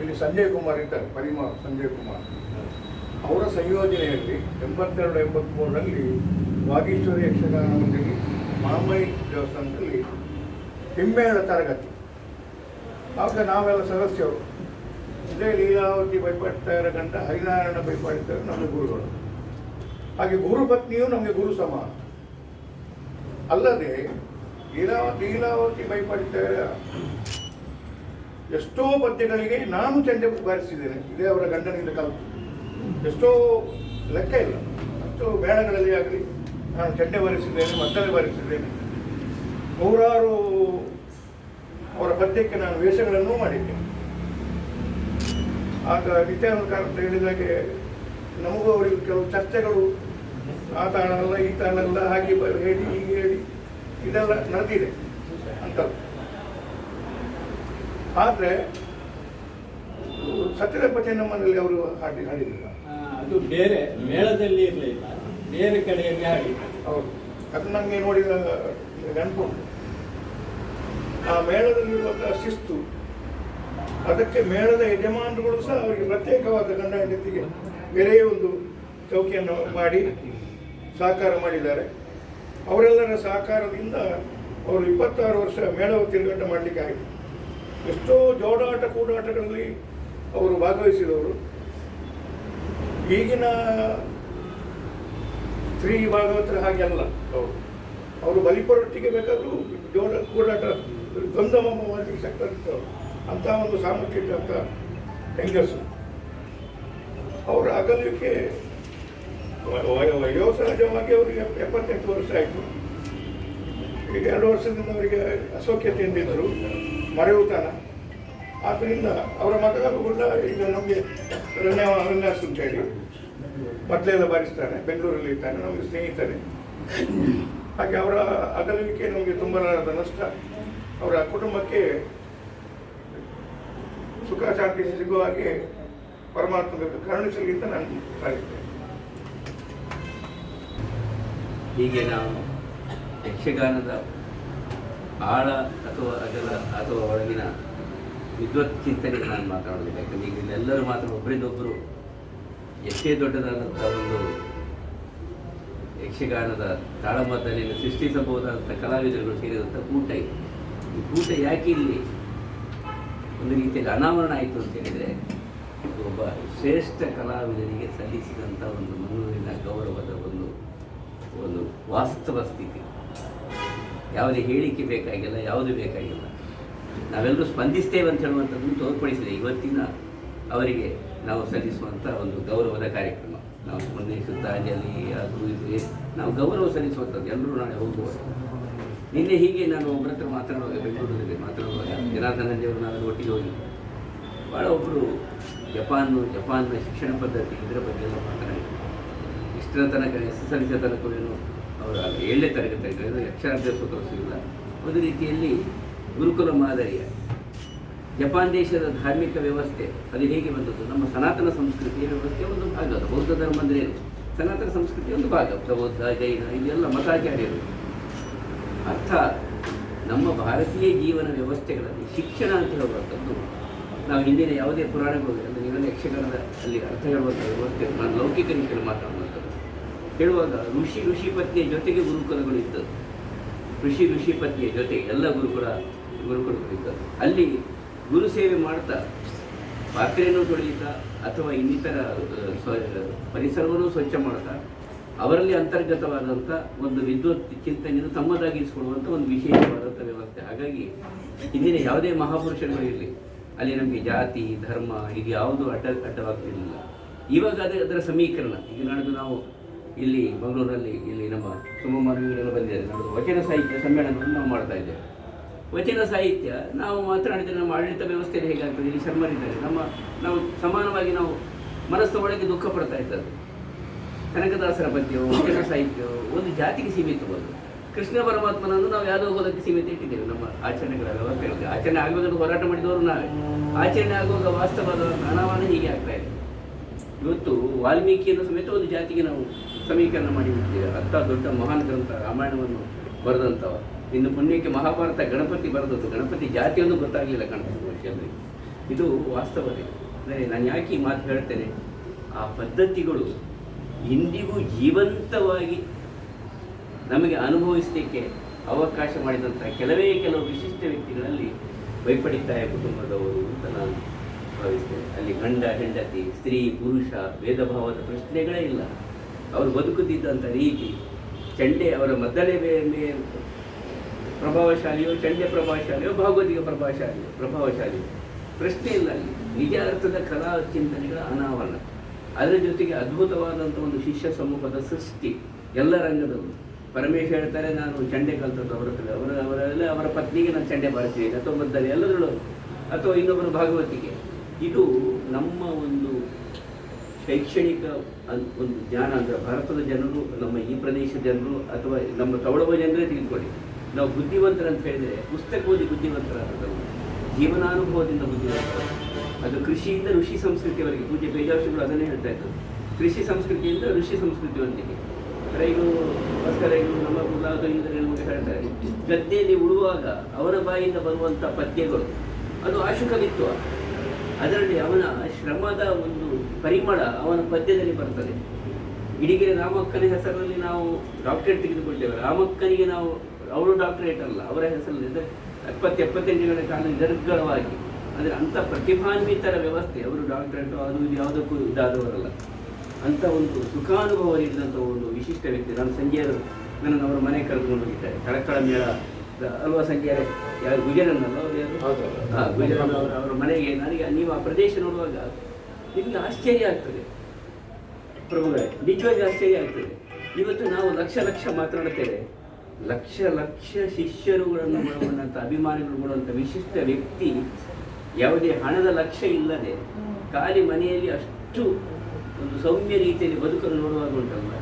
ಇಲ್ಲಿ ಸಂಜಯ್ ಕುಮಾರ್ ಇದ್ದಾರೆ ಪರಿಮ ಸಂಜಯ್ ಕುಮಾರ್. ಅವರ ಸಂಯೋಜನೆಯಲ್ಲಿ ಎಂಬತ್ತೆರಡು ಎಂಬತ್ತ್ಮೂರರಲ್ಲಿ ವಾಗೀಶ್ವರಿ ಯಕ್ಷಗಾನ ಮಂಡಳಿ ಮಾಮೈ ದೇವಸ್ಥಾನದಲ್ಲಿ ಹಿಮ್ಮೇಳ ತರಗತಿ. ಆಗ ನಾವೆಲ್ಲ ಸದಸ್ಯರು, ಇದೇ ಲೀಲಾವತಿ ಬೈಪಾಡ್ತಾರ ಗಂಟ ಹರಿನಾರಾಯಣ ಭಯಪಡ್ತಾರೆ ನಮ್ಮ ಗುರುಗಳು. ಹಾಗೆ ಗುರು ಪತ್ನಿಯು ನಮಗೆ ಗುರು ಸಮಾನ. ಅಲ್ಲದೆ ಲೀಲಾವತಿ ಲೀಲಾವತಿ ಬೈಪಾಡ್ತಾರ ಎಷ್ಟೋ ಪದ್ಯಗಳಿಗೆ ನಾನು ಚಂಡೆ ಬಾರಿಸಿದ್ದೇನೆ. ಇದೇ ಅವರ ಗಂಡನಿಂದ ಕಾಲ ಎಷ್ಟೋ ಲೆಕ್ಕ ಇಲ್ಲ. ಅಷ್ಟು ಮೇಳಗಳಲ್ಲಿ ಆಗಲಿ, ನಾನು ಚಂಡೆ ಬಾರಿಸಿದ್ದೇನೆ ಮತ್ತಲೆ ಬಾರಿಸಿದ್ದೇನೆ. ನೂರಾರು ಅವರ ಪದ್ಯಕ್ಕೆ ನಾನು ವೇಷಗಳನ್ನು ಮಾಡಿದ್ದೇನೆ ಆಗ ನಿತ್ಯಾನಂದ ಹೇಳಿದಾಗೆ, ನಮಗೂ ಅವರಿಗೆ ಕೆಲವು ಚರ್ಚೆಗಳು, ಆ ತಾಣಲ್ಲ ಈ ತಾಣಲ್ಲ ಹಾಗೆ ಹೇಳಿ, ಹೀಗೆ ಹೇಳಿ, ಇದೆಲ್ಲ ನಡೆದಿದೆ ಅಂತ. ಆದರೆ ಪತಿ ನಮ್ಮನಲ್ಲಿ ಅವರು ಹಾಡಿ ಹಾಡಿಲ್ಲ ಅದು ಬೇರೆ ಮೇಳದಲ್ಲಿ ಇರಲಿಲ್ಲ. ಬೇರೆ ಕಡೆಯಲ್ಲಿ ಹಾಡಿ ಹೌದು. ಅದು ನನಗೆ ನೋಡಿದ ನೆನಪುಂಟು. ಆ ಮೇಳದಲ್ಲಿರುವಂತಹ ಶಿಸ್ತು ಅದಕ್ಕೆ ಮೇಳದ ಯಜಮಾನರುಗಳು ಸಹ ಅವರಿಗೆ ಪ್ರತ್ಯೇಕವಾದ ಗಂಡ ಹೆಂಡತಿಗೆ ಬೇರೆಯೇ ಒಂದು ಚೌಕಿಯನ್ನು ಮಾಡಿ ಸಹಕಾರ ಮಾಡಿದ್ದಾರೆ. ಅವರೆಲ್ಲರ ಸಹಕಾರದಿಂದ ಅವರು ಇಪ್ಪತ್ತಾರು ವರ್ಷ ಮೇಳವ ತಿರುಗಾಟ ಮಾಡಲಿಕ್ಕೆ ಆಯಿತು. ಎಷ್ಟೋ ಜೋಡಾಟ ಕೂಡಾಟಗಳಲ್ಲಿ ಅವರು ಭಾಗವಹಿಸಿದವರು. ಈಗಿನ ಸ್ತ್ರೀ ಭಾಗವತರ ಹಾಗೆ ಅಲ್ಲ. ಅವರು ಅವರು ಬಲಿಪರೊಟ್ಟಿಗೆ ಬೇಕಾದರೂ ಜೋಡ ಕೂಡಾಟ ದ್ವಂದ್ವ ಮಾಡಲಿಕ್ಕೆ ಶಕ್ತರಿದ್ದವರು ಅಂತ ಒಂದು ಸಾಮರ್ಥ್ಯ ಇದ್ದಂಥ ಹೆಂಗಸು. ಅವರ ಅಗಲಿಕೆ ವಯೋಸಹಜವಾಗಿ ಅವರಿಗೆ ಎಪ್ಪತ್ತೆಂಟು ವರ್ಷ ಆಯಿತು. ಈಗ ಎರಡು ವರ್ಷದಿಂದ ಅವರಿಗೆ ಅಸೌಖ್ಯತೆಯಿಂದಿದ್ದರು. ಮರೆಯುತ್ತಾನ ಆದ್ದರಿಂದ ಅವರ ಮಗನೂ ಕೂಡ ಈಗ ನಮಗೆ ರಣ್ಯ ಅರಣ್ಯಾಸ್ ಅಂತ ಹೇಳಿ ಮೊದಲೆಲ್ಲ ಬಾರಿಸ್ತಾನೆ ಬೆಂಗಳೂರಲ್ಲಿ ಇರ್ತಾನೆ, ನಮಗೆ ಸ್ನೇಹಿತರೆ ಹಾಗೆ ಅವರ ಅಗಲುವಿಕೆ ನಮಗೆ ತುಂಬ ನಷ್ಟ. ಅವರ ಕುಟುಂಬಕ್ಕೆ ಸುಖ ಶಾಂತಿ ಸಿಗುವ ಹಾಗೆ ಪರಮಾತ್ಮ ಕರುಣಿಸಲಿ ಅಂತ ನಾನು ಸಾರಿಸ್ತೇನೆ ಹೀಗೆ ನಾವು ಯಕ್ಷಗಾನದ ಆಳ ಅಥವಾ ಅದರ ಅಥವಾ ಒಳಗಿನ ವಿದ್ವತ್ ಚಿಂತನೆ ನಾನು ಮಾತಾಡೋದಿಲ್ಲ. ಯಾಕಂದರೆ ಈಗ ಇಲ್ಲೆಲ್ಲರೂ ಮಾತ್ರ ಒಬ್ಬರಿಂದೊಬ್ಬರು ಎಷ್ಟೇ ದೊಡ್ಡದಾದಂಥ ಒಂದು ಯಕ್ಷಗಾನದ ತಾಳಮದ್ದಲೆಯನ್ನು ಸೃಷ್ಟಿಸಬಹುದಾದಂಥ ಕಲಾವಿದರುಗಳು ಸೇರಿದಂಥ ಕೂಟ ಇದೆ. ಈ ಕೂಟ ಯಾಕೆ ಇಲ್ಲಿ ಒಂದು ರೀತಿಯಲ್ಲಿ ಅನಾವರಣ ಆಯಿತು ಅಂತ ಹೇಳಿದರೆ, ಒಬ್ಬ ಶ್ರೇಷ್ಠ ಕಲಾವಿದರಿಗೆ ಸಲ್ಲಿಸಿದಂಥ ಒಂದು ಮಂಗಳೂರಿನ ಗೌರವದ ಒಂದು ಒಂದು ವಾಸ್ತವ ಸ್ಥಿತಿ. ಯಾವುದೇ ಹೇಳಿಕೆ ಬೇಕಾಗಿಲ್ಲ, ಯಾವುದು ಬೇಕಾಗಿಲ್ಲ. ನಾವೆಲ್ಲರೂ ಸ್ಪಂದಿಸ್ತೇವೆ ಅಂತ ಹೇಳುವಂಥದ್ದನ್ನು ತೋರ್ಪಡಿಸಿದೆ. ಇವತ್ತಿನ ಅವರಿಗೆ ನಾವು ಸಲ್ಲಿಸುವಂಥ ಒಂದು ಗೌರವದ ಕಾರ್ಯಕ್ರಮ. ನಾವು ಮೊನ್ನೆ ಅಲ್ಲಿ ಅದು ಇದು ನಾವು ಗೌರವ ಸಲ್ಲಿಸುವಂಥದ್ದು. ಎಲ್ಲರೂ ನಾಳೆ ಹೋಗುವರು ನಿನ್ನೆ ಹೀಗೆ ನಾನು ಒಬ್ಬರ ಹತ್ರ ಮಾತನಾಡುವಾಗ ಬೆಂಗಳೂರಿನಲ್ಲಿ ಮಾತನಾಡುವಾಗ ಜನಾರ್ದನಂದಿಯವರು ನಾನು ಒಟ್ಟಿಗೆ ಹೋಗಿ. ಭಾಳ ಒಬ್ಬರು ಜಪಾನ್, ಜಪಾನ್ನ ಶಿಕ್ಷಣ ಪದ್ಧತಿ ಇದರ ಬಗ್ಗೆ ಎಲ್ಲ ಮಾತನಾಡಿದ್ದಾರೆ ಇಷ್ಟರ ತನಕ, ಎಸ್ ಎಸ್ ಎಲ್ ಸಿ ತನಕ ಏನು ಏಳನೇ ತರಗತಿ ಅಕ್ಷರಾಭ್ಯಾಸ ತೋರಿಸಿಲ್ಲ. ಒಂದು ರೀತಿಯಲ್ಲಿ ಗುರುಕುಲ ಮಾದರಿಯ ಜಪಾನ್ ದೇಶದ ಧಾರ್ಮಿಕ ವ್ಯವಸ್ಥೆ, ಅದು ಹೇಗೆ ಬಂದದ್ದು? ನಮ್ಮ ಸನಾತನ ಸಂಸ್ಕೃತಿಯ ವ್ಯವಸ್ಥೆ ಒಂದು ಭಾಗ ಬೌದ್ಧ ಧರ್ಮ ಅಂದರೆ ಸನಾತನ ಸಂಸ್ಕೃತಿಯ ಒಂದು ಭಾಗ ಬೌದ್ಧ ಜೈನ, ಇದೆಲ್ಲ ಮತಾಚಾರ್ಯರು. ಅರ್ಥ, ನಮ್ಮ ಭಾರತೀಯ ಜೀವನ ವ್ಯವಸ್ಥೆಗಳಲ್ಲಿ ಶಿಕ್ಷಣ ಅಂತ ಹೇಳುವಂಥದ್ದು, ನಾವು ಹಿಂದಿನ ಯಾವುದೇ ಪುರಾಣಗಳು ಅಂದರೆ ನೀವೆಲ್ಲ ಯಕ್ಷಗಾನದ ಅಲ್ಲಿ ಅರ್ಥ ಹೇಳುವಂಥ ವ್ಯವಸ್ಥೆ, ನಾನು ಲೌಕಿಕ ರೀತಿಯಲ್ಲಿ ಮಾತಾಡುವಂಥದ್ದು ಹೇಳುವಾಗ ಋಷಿ ಋಷಿ ಪತ್ನಿಯ ಜೊತೆಗೆ ಗುರುಕುಲಗಳು ಇದ್ದದ್ದು ಋಷಿ ಋಷಿ ಪತ್ನಿಯ ಜೊತೆಗೆ ಎಲ್ಲ ಗುರುಕುಲ ಗುರುಕುಲಗಳು ಇದ್ದದ್ದು ಅಲ್ಲಿ ಗುರು ಸೇವೆ ಮಾಡ್ತಾ ಪಾತ್ರೆಯನ್ನು ತೊಳೆಯುತ್ತಾ ಅಥವಾ ಇನ್ನಿತರ ಪರಿಸರವನ್ನು ಸ್ವಚ್ಛ ಮಾಡ್ತಾ ಅವರಲ್ಲಿ ಅಂತರ್ಗತವಾದಂಥ ಒಂದು ವಿದ್ವತ್ ಚಿಂತನೆಯನ್ನು ತಮ್ಮದಾಗಿರಿಸಿಕೊಳ್ಳುವಂಥ ಒಂದು ವಿಶೇಷವಾದಂಥ ವ್ಯವಸ್ಥೆ. ಹಾಗಾಗಿ ಇಂದಿನ ಯಾವುದೇ ಮಹಾಪುರುಷರು ಇರಲಿ, ಅಲ್ಲಿ ನಮಗೆ ಜಾತಿ, ಧರ್ಮ, ಇದು ಯಾವುದು ಅಡ್ಡ, ಅಡ್ಡವಾಗ್ತಿರಲಿಲ್ಲ. ಇವಾಗ ಅದೇ ಅದರ ಸಮೀಕರಣ. ಈಗ ನಾಡಿದ್ದು ನಾವು ಇಲ್ಲಿ ಮಂಗಳೂರಲ್ಲಿ ಇಲ್ಲಿ ನಮ್ಮ ಸುಮಮಾನವಿಗಳೆಲ್ಲ ಬಂದಿದ್ದಾರೆ. ನಾವು ವಚನ ಸಾಹಿತ್ಯ ಸಮ್ಮೇಳನವನ್ನು ನಾವು ಮಾಡ್ತಾ ಇದ್ದೇವೆ. ವಚನ ಸಾಹಿತ್ಯ ನಾವು ಮಾತನಾಡಿದರೆ ನಮ್ಮ ಆಡಳಿತ ವ್ಯವಸ್ಥೆಯಲ್ಲಿ ಹೇಗಾಗ್ತದೆ? ಇಲ್ಲಿ ಶರ್ಮರಿದ್ದಾರೆ ನಮ್ಮ ನಾವು ಸಮಾನವಾಗಿ ನಾವು ಮನಸ್ಸು ಒಳಗೆ ದುಃಖ ಪಡ್ತಾ ಇದ್ದದ್ದು ಕನಕದಾಸರ ಪದ್ಯವು ವಚನ ಸಾಹಿತ್ಯವು ಒಂದು ಜಾತಿಗೆ ಸೀಮಿತವಾದ ಕೃಷ್ಣ ಪರಮಾತ್ಮನನ್ನು ನಾವು ಯಾವುದೋ ಹೋದಕ್ಕೆ ಸೀಮಿತ ಇಟ್ಟಿದ್ದೇವೆ. ನಮ್ಮ ಆಚರಣೆಗಳ ವ್ಯವಸ್ಥೆಗಳಿಗೆ ಆಚರಣೆ ಆಗಬೇಕಂತ ಹೋರಾಟ ಮಾಡಿದವರು ನಾವೇ. ಆಚರಣೆ ಆಗುವಾಗ ವಾಸ್ತವದ ಅನಾವರಣ ಹೀಗೆ ಆಗ್ತಾ ಇದೆ. ಇವತ್ತು ವಾಲ್ಮೀಕಿಯನ್ನು ಸಮೇತ ಒಂದು ಜಾತಿಗೆ ನಾವು ಸಮೀಕರಣ ಮಾಡಿಬಿಟ್ಟಿದ್ದೇವೆ ಅಂಥ ದೊಡ್ಡ ಮಹಾನ್ ಗ್ರಂಥ ರಾಮಾಯಣವನ್ನು ಬರೆದಂಥವ. ಇನ್ನು ಪುಣ್ಯಕ್ಕೆ ಮಹಾಭಾರತ ಗಣಪತಿ ಬರೆದದ್ದು. ಗಣಪತಿ ಜಾತಿಯನ್ನು ಗೊತ್ತಾಗಲಿಲ್ಲ ಗಣಪತಿ ಇದು ವಾಸ್ತವತೆ ಅಂದರೆ ನಾನು ಯಾಕೆ ಈ ಮಾತು ಹೇಳ್ತೇನೆ? ಆ ಪದ್ಧತಿಗಳು ಇಂದಿಗೂ ಜೀವಂತವಾಗಿ ನಮಗೆ ಅನುಭವಿಸಲಿಕ್ಕೆ ಅವಕಾಶ ಮಾಡಿದಂಥ ಕೆಲವೇ ಕೆಲವು ವಿಶಿಷ್ಟ ವ್ಯಕ್ತಿಗಳಲ್ಲಿ ವೈಪಡಿತಾಯ ಕುಟುಂಬದವರು ಅಂತ ನಾನು ಭಾವಿಸ್ತೇನೆ. ಅಲ್ಲಿ ಗಂಡ, ಹೆಂಡತಿ, ಸ್ತ್ರೀ, ಪುರುಷ ಭೇದ ಭಾವದ ಪ್ರಶ್ನೆಗಳೇ ಇಲ್ಲ. ಅವರು ಬದುಕುತ್ತಿದ್ದಂಥ ರೀತಿ ಚಂಡೆ ಅವರ ಮೊದಲೇ ಪ್ರಭಾವಶಾಲಿಯೋ, ಚಂಡೆ ಪ್ರಭಾವಶಾಲಿಯೋ, ಭಾಗವತಿಕ ಪ್ರಭಾವಶಾಲಿಯೋ ಪ್ರಭಾವಶಾಲಿಯೋ. ಪ್ರಶ್ನೆ ಇಲ್ಲ ಅಲ್ಲಿ. ನಿಜ ಅರ್ಥದ ಕಲಾ ಚಿಂತನೆಗಳ ಅನಾವರಣ. ಅದರ ಜೊತೆಗೆ ಅದ್ಭುತವಾದಂಥ ಒಂದು ಶಿಷ್ಯ ಸಮೂಹದ ಸೃಷ್ಟಿ ಎಲ್ಲ ರಂಗದವರು ಪರಮೇಶ್ ಹೇಳ್ತಾರೆ, ನಾನು ಚಂಡೆ ಕಲ್ತದ್ದು ಅವರ ಅವರ ಅವರೆಲ್ಲ ಅವರ ಪತ್ನಿಗೆ ನಾನು ಚಂಡೆ ಬರ್ತೀನಿ ಅಥವಾ ಮದ್ದಲ್ಲಿ ಎಲ್ಲದರಲ್ಲೂ. ಅಥವಾ ಇನ್ನೊಬ್ಬರು ಭಾಗವತಿಗೆ. ಇದು ನಮ್ಮ ಒಂದು ಶೈಕ್ಷಣಿಕ ಒಂದು ಜ್ಞಾನ ಅಂದರೆ ಭಾರತದ ಜನರು, ನಮ್ಮ ಈ ಪ್ರದೇಶದ ಜನರು ಅಥವಾ ನಮ್ಮ ತವಳವ ಜನರೇ ತಿಳ್ಕೊಳ್ಳಿ. ನಾವು ಬುದ್ಧಿವಂತರಂತ ಹೇಳಿದರೆ ಪುಸ್ತಕ ಓದಿ ಬುದ್ಧಿವಂತರಾದ ಜೀವನಾನುಭವದಿಂದ ಬುದ್ಧಿವಂತರು. ಅದು ಕೃಷಿಯಿಂದ ಋಷಿ ಸಂಸ್ಕೃತಿಯವರೆಗೆ ಪೂಜೆ ಬೇಜಾಂಶಗಳು ಅದನ್ನೇ ಹೇಳ್ತಾ ಇತ್ತು ಕೃಷಿ ಸಂಸ್ಕೃತಿಯಿಂದ ಋಷಿ ಸಂಸ್ಕೃತಿಯೊಂದಿಗೆ. ರೈಲು ರೈಲು ನಮ್ಮ ಗುಲಾಬರಿಗಳು ನಮಗೆ ಹೇಳ್ತಾರೆ. ಗದ್ದೆಯಲ್ಲಿ ಉಳುವಾಗ ಅವರ ಬಾಯಿಂದ ಬರುವಂಥ ಪದ್ಯಗಳು, ಅದು ಆಶುಕವಿತ್ವ. ಅದರಲ್ಲಿ ಅವನ ಶ್ರಮದ ಒಂದು ಪರಿಮಳ ಅವನ ಪದ್ಯದಲ್ಲಿ ಬರ್ತದೆ. ಇಡಿಗೆರೆ ರಾಮಕ್ಕನ ಹೆಸರಲ್ಲಿ ನಾವು ಡಾಕ್ಟರೇಟ್ ತೆಗೆದುಕೊಳ್ತೇವೆ ರಾಮಕ್ಕನಿಗೆ ನಾವು ಅವರು ಡಾಕ್ಟರೇಟ್ ಅಲ್ಲ ಅವರ ಹೆಸರಲ್ಲಿ ಅಂದರೆ ಎಪ್ಪತ್ತು ಎಪ್ಪತ್ತೆಂಟುಗಳ ಕಾಲ ನಿರ್ಗಳವಾಗಿ ಅಂದರೆ ಅಂಥ ಪ್ರತಿಭಾನ್ವಿತರ ವ್ಯವಸ್ಥೆ ಅವರು ಡಾಕ್ಟರೇಟ್ ಅದು ಇದು ಯಾವುದಕ್ಕೂ ಇದಾದವರಲ್ಲ. ಅಂಥ ಒಂದು ಸುಖಾನುಭವ ನೀಡಿದಂಥ ಒಂದು ವಿಶಿಷ್ಟ ವ್ಯಕ್ತಿ ನಾನು ಸಂಜೆಯರು ನನ್ನನ್ನು ಅವರ ಮನೆ ಕರೆದುಕೊಂಡು ಹೋಗಿದ್ದಾರೆ. ಕಳಕಳ ಮೇಳ ಅಲ್ವಾ ಸಂಜೆ ಯಾರು ಗುಜರನ್ನಲ್ಲ ಅವರು ಯಾರು? ಅವರ ಅವರ ಮನೆಗೆ ನನಗೆ ನೀವು ಆ ಪ್ರದೇಶ ನೋಡುವಾಗ ನಿಮಗೆ ಆಶ್ಚರ್ಯ ಆಗ್ತದೆ. ಪ್ರಭುಗಳೇ, ನಿಜವಾಗಿ ಆಶ್ಚರ್ಯ ಆಗ್ತದೆ. ಇವತ್ತು ನಾವು ಲಕ್ಷ ಲಕ್ಷ ಮಾತನಾಡುತ್ತೇವೆ ಲಕ್ಷ ಲಕ್ಷ ಶಿಷ್ಯರುಗಳನ್ನು ಒಳಗೊಂಡಂಥ ಅಭಿಮಾನಿಗಳು ಕೊಡುವಂಥ ವಿಶಿಷ್ಟ ವ್ಯಕ್ತಿ ಯಾವುದೇ ಹಣದ ಲಕ್ಷ್ಯ ಇಲ್ಲದೆ ಖಾಲಿ ಮನೆಯಲ್ಲಿ ಅಷ್ಟು ಒಂದು ಸೌಮ್ಯ ರೀತಿಯಲ್ಲಿ ಬದುಕನ್ನು ನೋಡುವಾಗ ಉಂಟಲ್ಲ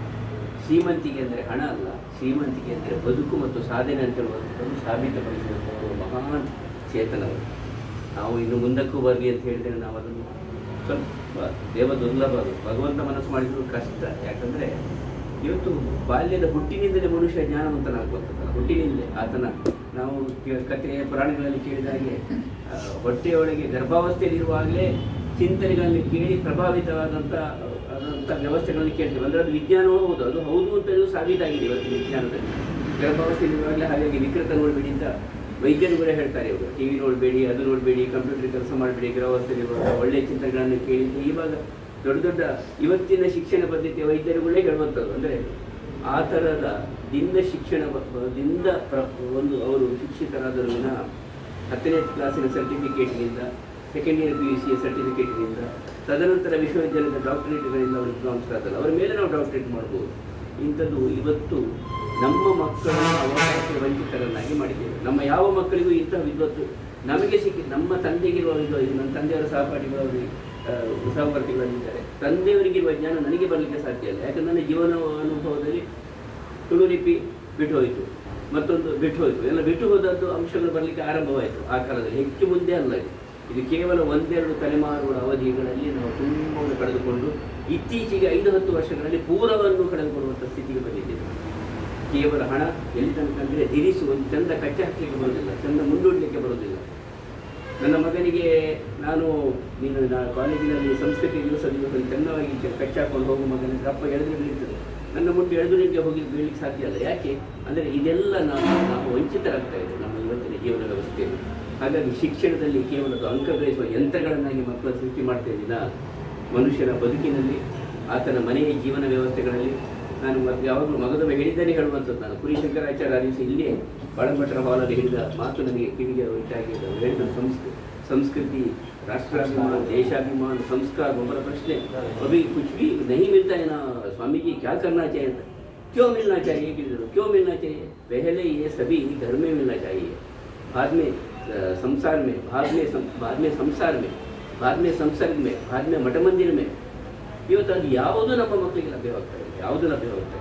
ಶ್ರೀಮಂತಿಗೆ ಅಂದರೆ ಹಣ ಅಲ್ಲ. ಶ್ರೀಮಂತಿಗೆ ಅಂದರೆ ಬದುಕು ಮತ್ತು ಸಾಧನೆ ಅಂತ ಹೇಳುವಂಥದ್ದು ಸಾಬೀತಪಡಿಸಿದಂಥ ಮಹಾನ್ ಚೇತನವರು ನಾವು ಇನ್ನು ಮುಂದಕ್ಕೂ ಬರಲಿ ಅಂತ ಹೇಳಿದರೆ ನಾವು ಅದನ್ನು ಸ್ವಲ್ಪ ದೇವ ದುರ್ಲಭ ಅದು ಭಗವಂತ ಮನಸ್ಸು ಮಾಡಿದ್ರು ಕಷ್ಟ. ಯಾಕಂದರೆ ಇವತ್ತು ಬಾಲ್ಯದ ಹುಟ್ಟಿನಿಂದಲೇ ಮನುಷ್ಯ ಜ್ಞಾನವಂತನಾಗುವಂಥದ್ದಲ್ಲ ಹುಟ್ಟಿನಿಂದಲೇ ಆತನ ನಾವು ಕಥೆ, ಪುರಾಣಗಳಲ್ಲಿ ಕೇಳಿದ ಹಾಗೆ ಹೊಟ್ಟೆಯೊಳಗೆ ಗರ್ಭಾವಸ್ಥೆಯಲ್ಲಿರುವಾಗಲೇ ಚಿಂತನೆಗಳನ್ನು ಕೇಳಿ ಪ್ರಭಾವಿತವಾದಂಥ ಆದಂಥ ವ್ಯವಸ್ಥೆಗಳನ್ನು ಕೇಳ್ತೇವೆ. ಅಂದರೆ ಅದು ವಿಜ್ಞಾನವೂ ಹೌದು. ಅದು ಹೌದು ಅಂತ ಸಾಬೀತಾಗಿದೆ ಇವತ್ತು ವಿಜ್ಞಾನದಲ್ಲಿ. ಗರ್ಭಾವಸ್ಥೆಯಲ್ಲಿರುವಾಗಲೇ ಹಾಗಾಗಿ ವಿಕೃತ ನೋಡಬೇಡಿ ಅಂತ ವೈದ್ಯರು ಕೂಡ ಹೇಳ್ತಾರೆ ಇವಾಗ ಟಿ ವಿ ನೋಡಬೇಡಿ, ಅದು ನೋಡಬೇಡಿ, ಕಂಪ್ಯೂಟರ್ ಕೆಲಸ ಮಾಡಬೇಡಿ ಗರ್ಭಾವಸ್ಥೆಯಲ್ಲಿರುವಾಗ ಒಳ್ಳೆಯ ಚಿಂತನೆಗಳನ್ನು ಕೇಳಿ ಇವಾಗ ದೊಡ್ಡ ದೊಡ್ಡ ಇವತ್ತಿನ ಶಿಕ್ಷಣ ಪದ್ಧತಿಯ ವೈದ್ಯರುಗಳೇ ಹೇಳುವಂಥದ್ದು. ಅಂದರೆ ಆ ಥರದ ದಿಂದ ಶಿಕ್ಷಣ ದಿಂದ ಪ್ರ, ಒಂದು ಅವರು ಶಿಕ್ಷಿತರಾದರೂ ಹತ್ತನೇ ಕ್ಲಾಸಿನ ಸರ್ಟಿಫಿಕೇಟ್ನಿಂದ ಸೆಕೆಂಡ್ ಇಯರ್ ಪಿ ಯು ಸಿಯ ಸರ್ಟಿಫಿಕೇಟ್ನಿಂದ ತದನಂತರ ವಿಶ್ವವಿದ್ಯಾಲಯದ ಡಾಕ್ಟರೇಟ್ಗಳಿಂದ ಅವರು ವಿದ್ವಾಂಸರಾದಲ್ಲ ಅವರ ಮೇಲೆ ನಾವು ಡಾಕ್ಟರೇಟ್ ಮಾಡ್ಬೋದು. ಇಂಥದ್ದು ಇವತ್ತು ನಮ್ಮ ಮಕ್ಕಳನ್ನು ಅವಕಾಶಕ್ಕೆ ವಂಚಿತರನ್ನಾಗಿ ಮಾಡಿದ್ದೇವೆ. ನಮ್ಮ ಯಾವ ಮಕ್ಕಳಿಗೂ ಇಂತಹ ವಿದ್ವತ್ತು ನಮಗೆ ಸಿಕ್ಕಿ, ನಮ್ಮ ತಂದೆಗಿರುವ ವಿದ್ವತ್ತು ನನ್ನ ತಂದೆಯವರ ಸಹಪಾಠಿಗಳು ಸಹಪಾಠಿಗಳಲ್ಲಿದ್ದಾರೆ ತಂದೆಯವರಿಗಿರುವ ಜ್ಞಾನ ನನಗೆ ಬರಲಿಕ್ಕೆ ಸಾಧ್ಯ ಇಲ್ಲ. ಯಾಕಂದರೆ ನನ್ನ ಜೀವನ ಅನುಭವದಲ್ಲಿ ತುಳುಲಿಪಿ ಬಿಟ್ಟು ಹೋಯಿತು. ಮತ್ತೊಂದು ಬಿಟ್ಟು ಹೋಯಿತು. ಎಲ್ಲ ಬಿಟ್ಟು ಹೋದದ್ದು ಅಂಶಗಳು ಬರಲಿಕ್ಕೆ ಆರಂಭವಾಯಿತು ಆ ಕಾಲದಲ್ಲಿ. ಹೆಚ್ಚು ಮುಂದೆ ಅಲ್ಲ ಇದು. ಇದು ಕೇವಲ ಒಂದೆರಡು ತಲೆಮಾರುಗಳ ಅವಧಿಗಳಲ್ಲಿ ನಾವು ತುಂಬವನ್ನು ಕಳೆದುಕೊಂಡು ಇತ್ತೀಚೆಗೆ ಐದು ಹತ್ತು ವರ್ಷಗಳಲ್ಲಿ ಪೂರವನ್ನು ಕಳೆದುಕೊಳ್ಳುವಂಥ ಸ್ಥಿತಿಗೆ ಬಂದಿದ್ದೇವೆ. ಕೇವಲ ಹಣ ಎಲ್ಲಿ ತನಕ ಅಂದರೆ ದಿರಿಸು ಒಂದು ಚಂದ ಕಚ್ಚೆ ಹಾಕಲಿಕ್ಕೆ ಬರೋದಿಲ್ಲ, ಚಂದ ಮುಂದೂಡಲಿಕ್ಕೆ ಬರೋದಿಲ್ಲ. ನನ್ನ ಮಗನಿಗೆ ನಾನು ನೀನು ನಾನು ಕಾಲೇಜಿನಲ್ಲಿ ಸಂಸ್ಕೃತಿ ದಿವಸ ದಿವಸ ಚೆನ್ನಾಗಿ ಕಚ್ಚಾಕೊಂಡು ಹಾಕೊಂಡು ಮಗನಿಗೆ ದಪ್ಪ ಎಳೆದು ಬೀಳ್ತದೆ ನನ್ನ ಮುಂದೆ ಎಳೆದು ನಿಮಗೆ ಹೋಗಿ ಬೀಳಲಿಕ್ಕೆ ಸಾಧ್ಯ ಅಲ್ಲ. ಯಾಕೆ? ಅಂದರೆ ಇದೆಲ್ಲ ನಾವು ನಾವು ವಂಚಿತರಾಗ್ತಾ ಇದ್ದೇವೆ ನಮ್ಮ ಇವತ್ತಿನ ಜೀವನ ವ್ಯವಸ್ಥೆಯಲ್ಲಿ ಹಾಗಾಗಿ ಶಿಕ್ಷಣದಲ್ಲಿ ಕೇವಲ ಅಂಕ ಗಳಿಸುವ ಯಂತ್ರಗಳನ್ನಾಗಿ ಮಕ್ಕಳ ಸೃಷ್ಟಿ ಮಾಡ್ತಾ ಇದ್ದಿನ ಮನುಷ್ಯನ ಬದುಕಿನಲ್ಲಿ, ಆತನ ಮನೆಯ ಜೀವನ ವ್ಯವಸ್ಥೆಗಳಲ್ಲಿ ನಾನು ಮತ್ತೆ ಯಾವಾಗಲೂ ಮಗದೊಮ್ಮೆ ಹೇಳಿದ್ದೇನೆ ಹೇಳುವಂಥದ್ದು ನಾನು ಕುರಿ ಶಂಕರಾಚಾರ್ಯ ದಿವಸ ಇಲ್ಲೇ ಬಾಳಮಠರ ಹಾಲಲ್ಲಿ ಹೇಳಿದ ಮಾತು ನನಗೆ ಕಿವಿಗೆ ಉಂಟಾಗಿ ಅವರು ಹೇಳಿದ ಸಂಸ್ಕೃ ಸಂಸ್ಕೃತಿ राष्ट्राभिमान देशाभिमान संस्कार हमारा प्रश्न है अभी कुछ भी नहीं मिलता है ना स्वामी जी क्या करना चाहिए क्यों मिलना चाहिए कि क्यों मिलना चाहिए पहले ये सभी घर में मिलना चाहिए बाद में अ, संसार में बाद में सं, बाद में संसार में बाद में ಸಂಸರ್ಗ में बाद में ಮಠ ಮಂದಿರ में ಇವತ್ತು ಅದು ಯಾವುದು ನಮ್ಮ ಮಕ್ಕಳಿಗೆ ಲಭ್ಯವಾಗ್ತಾ ಇದೆ ಯಾವುದು ಲಭ್ಯವಾಗುತ್ತೆ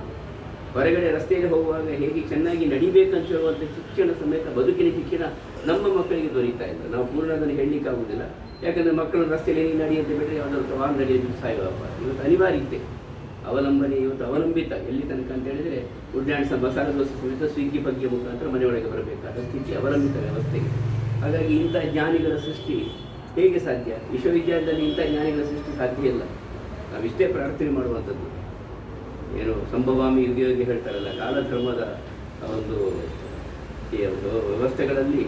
ಹೊರಗಡೆ ರಸ್ತೆಯಲ್ಲಿ ಹೋಗುವಾಗ ಹೇಗೆ ಚೆನ್ನಾಗಿ ನಡಿಬೇಕಂತ ಹೇಳುವಂಥ ಶಿಕ್ಷಣ ಸಮೇತ ಬದುಕಿನ ಶಿಕ್ಷಣ ನಮ್ಮ ಮಕ್ಕಳಿಗೆ ದೊರೀತಾ ಇಲ್ಲ. ನಾವು ಪೂರ್ಣ ಅದನ್ನು ಹೇಳಲಿಕ್ಕೆ ಆಗುವುದಿಲ್ಲ ಯಾಕಂದರೆ ಮಕ್ಕಳು ರಸ್ತೆಯಲ್ಲಿ ಹೇಗೆ ನಡೆಯುತ್ತೆ ಬಿಟ್ಟರೆ ಯಾವುದಾದ್ರು ವಾಹನ ನಡೆಯೋದು ಸಾಯುವಪ್ಪ ಇವತ್ತು ಅನಿವಾರ್ಯತೆ ಅವಲಂಬನೆ ಇವತ್ತು ಅವಲಂಬಿತ. ಎಲ್ಲಿ ತನಕ ಅಂತ ಹೇಳಿದರೆ ಉಡ್ಡಾಣ ಸ ಮಸಾಲೆ ದೋಸೆ ಸಮೇತ ಸ್ವಿಗ್ಗಿ ಬಗ್ಗೆ ಮುಖಾಂತರ ಮನೆಯೊಳಗೆ ಬರಬೇಕಾದ ಸ್ಥಿತಿ, ಅವಲಂಬಿತ ವ್ಯವಸ್ಥೆಗೆ ಹಾಗಾಗಿ ಇಂಥ ಜ್ಞಾನಿಗಳ ಸೃಷ್ಟಿ ಹೇಗೆ ಸಾಧ್ಯ? ವಿಶ್ವವಿದ್ಯಾಲಯದಲ್ಲಿ ಇಂಥ ಜ್ಞಾನಿಗಳ ಸೃಷ್ಟಿ ಸಾಧ್ಯ ಇಲ್ಲ. ನಾವಿಷ್ಟೇ ಪ್ರಾರ್ಥನೆ ಮಾಡುವಂಥದ್ದು. ಏನು ಸಂಭವಾಮಿ ಯುಗಿಯೋಗಿ ಯುಗ ಹೇಳ್ತಾರಲ್ಲ ಕಾಲಕ್ರಮದ ಒಂದು, ಈ ಒಂದು ವ್ಯವಸ್ಥೆಗಳಲ್ಲಿ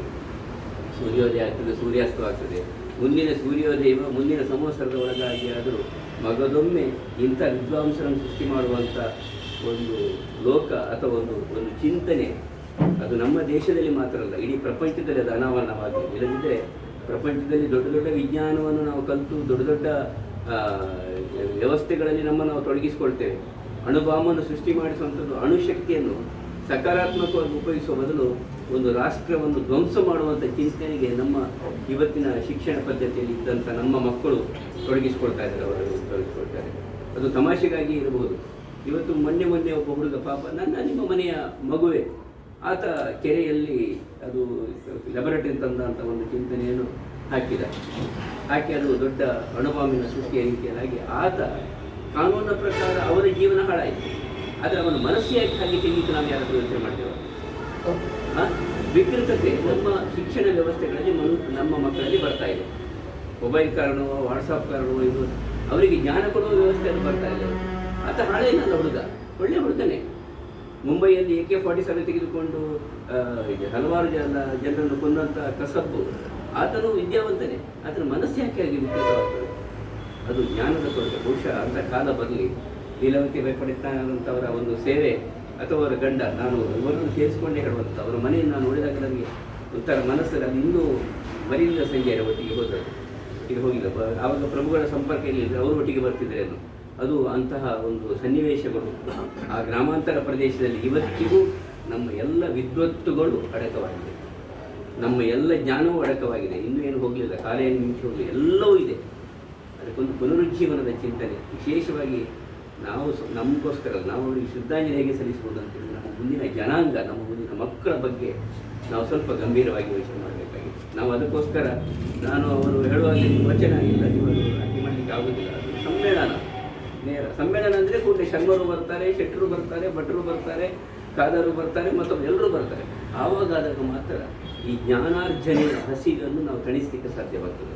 ಸೂರ್ಯೋದಯ ಆಗ್ತದೆ, ಸೂರ್ಯಾಸ್ತ ಆಗ್ತದೆ. ಮುಂದಿನ ಸೂರ್ಯೋದಯ ಮುಂದಿನ ಸಂವತ್ಸರದ ಒಳಗಾಗಿ ಆದರೂ ಮಗದೊಮ್ಮೆ ಇಂಥ ವಿದ್ವಾಂಸರನ್ನು ಸೃಷ್ಟಿ ಮಾಡುವಂಥ ಒಂದು ಲೋಕ ಅಥವಾ ಒಂದು ಒಂದು ಚಿಂತನೆ, ಅದು ನಮ್ಮ ದೇಶದಲ್ಲಿ ಮಾತ್ರ ಅಲ್ಲ, ಇಡೀ ಪ್ರಪಂಚದಲ್ಲಿ ಅದು ಅನಾವರಣವಾಗಿದೆ ಇಲ್ಲದಿದ್ದರೆ ಪ್ರಪಂಚದಲ್ಲಿ ದೊಡ್ಡ ದೊಡ್ಡ ವಿಜ್ಞಾನವನ್ನು ನಾವು ಕಲಿತು ದೊಡ್ಡ ದೊಡ್ಡ ವ್ಯವಸ್ಥೆಗಳಲ್ಲಿ ನಮ್ಮನ್ನು ನಾವು ತೊಡಗಿಸಿಕೊಳ್ತೇವೆ. ಅಣುಬಾಂಬನ್ನು ಸೃಷ್ಟಿ ಮಾಡಿಸುವಂಥದ್ದು ಅಣುಶಕ್ತಿಯನ್ನು ಸಕಾರಾತ್ಮಕವಾಗಿ ಉಪಯೋಗಿಸುವ ಬದಲು ಒಂದು ರಾಷ್ಟ್ರವನ್ನು ಧ್ವಂಸ ಮಾಡುವಂಥ ಚಿಂತನೆಗೆ ನಮ್ಮ ಇವತ್ತಿನ ಶಿಕ್ಷಣ ಪದ್ಧತಿಯಲ್ಲಿ ಇದ್ದಂಥ ನಮ್ಮ ಮಕ್ಕಳು ತೊಡಗಿಸಿಕೊಳ್ತಾ ಇದ್ದಾರೆ ಅವರು ತೊಡಗಿಸ್ಕೊಳ್ತಾರೆ ಅದು ತಮಾಷೆಗಾಗಿ ಇರಬಹುದು. ಇವತ್ತು ಮೊನ್ನೆ ಮೊನ್ನೆ ಒಬ್ಬ ಹುಡುಗ ಪಾಪ ನನ್ನ ನಿಮ್ಮ ಮನೆಯ ಮಗುವೆ, ಆತ ಕೆರೆಯಲ್ಲಿ ಅದು ಲ್ಯಾಬೊರೇಟರಿ ತಂದಂಥ ಒಂದು ಚಿಂತನೆಯನ್ನು ಹಾಕಿದ. ಹಾಕಿ ಅದು ದೊಡ್ಡ ಅಣುಬಾಂಬಿನ ಸೃಷ್ಟಿಯ ರೀತಿಯಲ್ಲಾಗಿ ಆತ ಕಾನೂನಿನ ಪ್ರಕಾರ ಅವರ ಜೀವನ ಹಾಳಾಯಿತು. ಆದರೆ ಅವನ ಮನಸ್ಸು ಯಾಕೆ ಹಾಗೆ ತೆಗೀತು ನಾವು ಯಾರಾದರೂ ಯೋಚನೆ ಮಾಡ್ತೇವೆ? ವಿಕೃತತೆ ನಮ್ಮ ಶಿಕ್ಷಣ ವ್ಯವಸ್ಥೆಗಳಲ್ಲಿ ಮನು, ನಮ್ಮ ಮಕ್ಕಳಲ್ಲಿ ಬರ್ತಾ ಇದೆ. ಮೊಬೈಲ್ ಕಾರಣವೋ ವಾಟ್ಸಪ್ ಕಾರಣವೋ ಇದು ಅವರಿಗೆ ಜ್ಞಾನ ಕೊಡುವ ವ್ಯವಸ್ಥೆಯಲ್ಲಿ ಬರ್ತಾ ಇದೆ. ಆತ ಹಾಳೇನಲ್ಲ ಹುಡುಗ. ಒಳ್ಳೆ ಹುಡುಗನೇ. ಮುಂಬೈಯಲ್ಲಿ ಎ ಕೆ ಫಾರ್ಟಿ ಸೆವೆನ್ ತೆಗೆದುಕೊಂಡು ಹಲವಾರು ಜನ, ಜನರನ್ನು ಕೊಂದಂಥ ಕಸಬ್ಬು ಆತನು ವಿದ್ಯಾವಂತನೇ. ಆತನ ಮನಸ್ಸು ಯಾಕೆ ಆಗಿ ವಿಕೃತವಾಗ್ತದೆ? ಅದು ಜ್ಞಾನದ ಕೊರತೆ. ಬಹುಶಃ ಅಂತ ಕಾಲ ಬರಲಿ, ಲೀಲಾವತಿ ಭಯಪಡುತ್ತಾನಂತವರ ಒಂದು ಸೇವೆ ಅಥವಾ ಅವರ ಗಂಡ, ನಾನು ಇವರನ್ನು ಸೇರಿಸಿಕೊಂಡೇ ಹೇಳುವಂಥ ಅವರ ಮನೆಯನ್ನು ನಾನು ನೋಡಿದಾಗ ನನಗೆ ಒಂಥರ ಮನಸ್ಸಲ್ಲಿ ಅದು ಇನ್ನೂ ಮರಿಲಿಲ್ಲ ಸಂಜೆಯ ಒಟ್ಟಿಗೆ ಹೋದದ್ದು. ಇದು ಹೋಗಿಲ್ಲ. ಆವಾಗ ಪ್ರಭುಗಳ ಸಂಪರ್ಕ ಇರಲಿಲ್ಲ ಅವರು ಒಟ್ಟಿಗೆ ಬರ್ತಿದ್ರೆ ಅದು ಅದು ಅಂತಹ ಒಂದು ಸನ್ನಿವೇಶಗಳು. ಆ ಗ್ರಾಮಾಂತರ ಪ್ರದೇಶದಲ್ಲಿ ಇವತ್ತಿಗೂ ನಮ್ಮ ಎಲ್ಲ ವಿದ್ವತ್ತುಗಳು ಅಡಕವಾಗಿದೆ. ನಮ್ಮ ಎಲ್ಲ ಜ್ಞಾನವೂ ಅಡಕವಾಗಿದೆ. ಇನ್ನೂ ಏನು ಹೋಗಲಿಲ್ಲ. ಕಾಲೇನು ನಿಮಿಷ ಎಲ್ಲವೂ ಇದೆ. ಅದಕ್ಕೊಂದು ಪುನರುಜ್ಜೀವನದ ಚಿಂತನೆ. ವಿಶೇಷವಾಗಿ ನಾವು ನಮಗೋಸ್ಕರ ನಾವು ಅವರಿಗೆ ಶ್ರದ್ಧಾಂಜಲಿ ಹೇಗೆ ಸಲ್ಲಿಸ್ಬೋದು ಅಂತೇಳಿ ನಮ್ಮ ಮುಂದಿನ ಜನಾಂಗ, ನಮ್ಮ ಮುಂದಿನ ಮಕ್ಕಳ ಬಗ್ಗೆ ನಾವು ಸ್ವಲ್ಪ ಗಂಭೀರವಾಗಿ ಯೋಚನೆ ಮಾಡಬೇಕಾಗಿತ್ತು ನಾವು ಅದಕ್ಕೋಸ್ಕರ ನಾನು ಅವರು ಹೇಳುವಾಗ ವಚನ ಇಲ್ಲ, ನೀವು ಅಡ್ಡಿ ಮಾಡಲಿಕ್ಕೆ ಆಗೋದಿಲ್ಲ ಅದು ಸಮ್ಮೇಳನ. ನೇರ ಸಮ್ಮೇಳನ ಅಂದರೆ ಕೂಡ ಶರ್ಮರು ಬರ್ತಾರೆ, ಶೆಟ್ಟರು ಬರ್ತಾರೆ, ಭಟ್ರು ಬರ್ತಾರೆ ಕಾದರು ಬರ್ತಾರೆ, ಮತ್ತೊಬ್ಬ ಎಲ್ಲರೂ ಬರ್ತಾರೆ. ಆವಾಗ ಆದಾಗ ಮಾತ್ರ ಈ ಜ್ಞಾನಾರ್ಜನೆಯ ಹಸಿವನ್ನು ನಾವು ತಣಿಸಲಿಕ್ಕೆ ಸಾಧ್ಯವಾಗ್ತದೆ.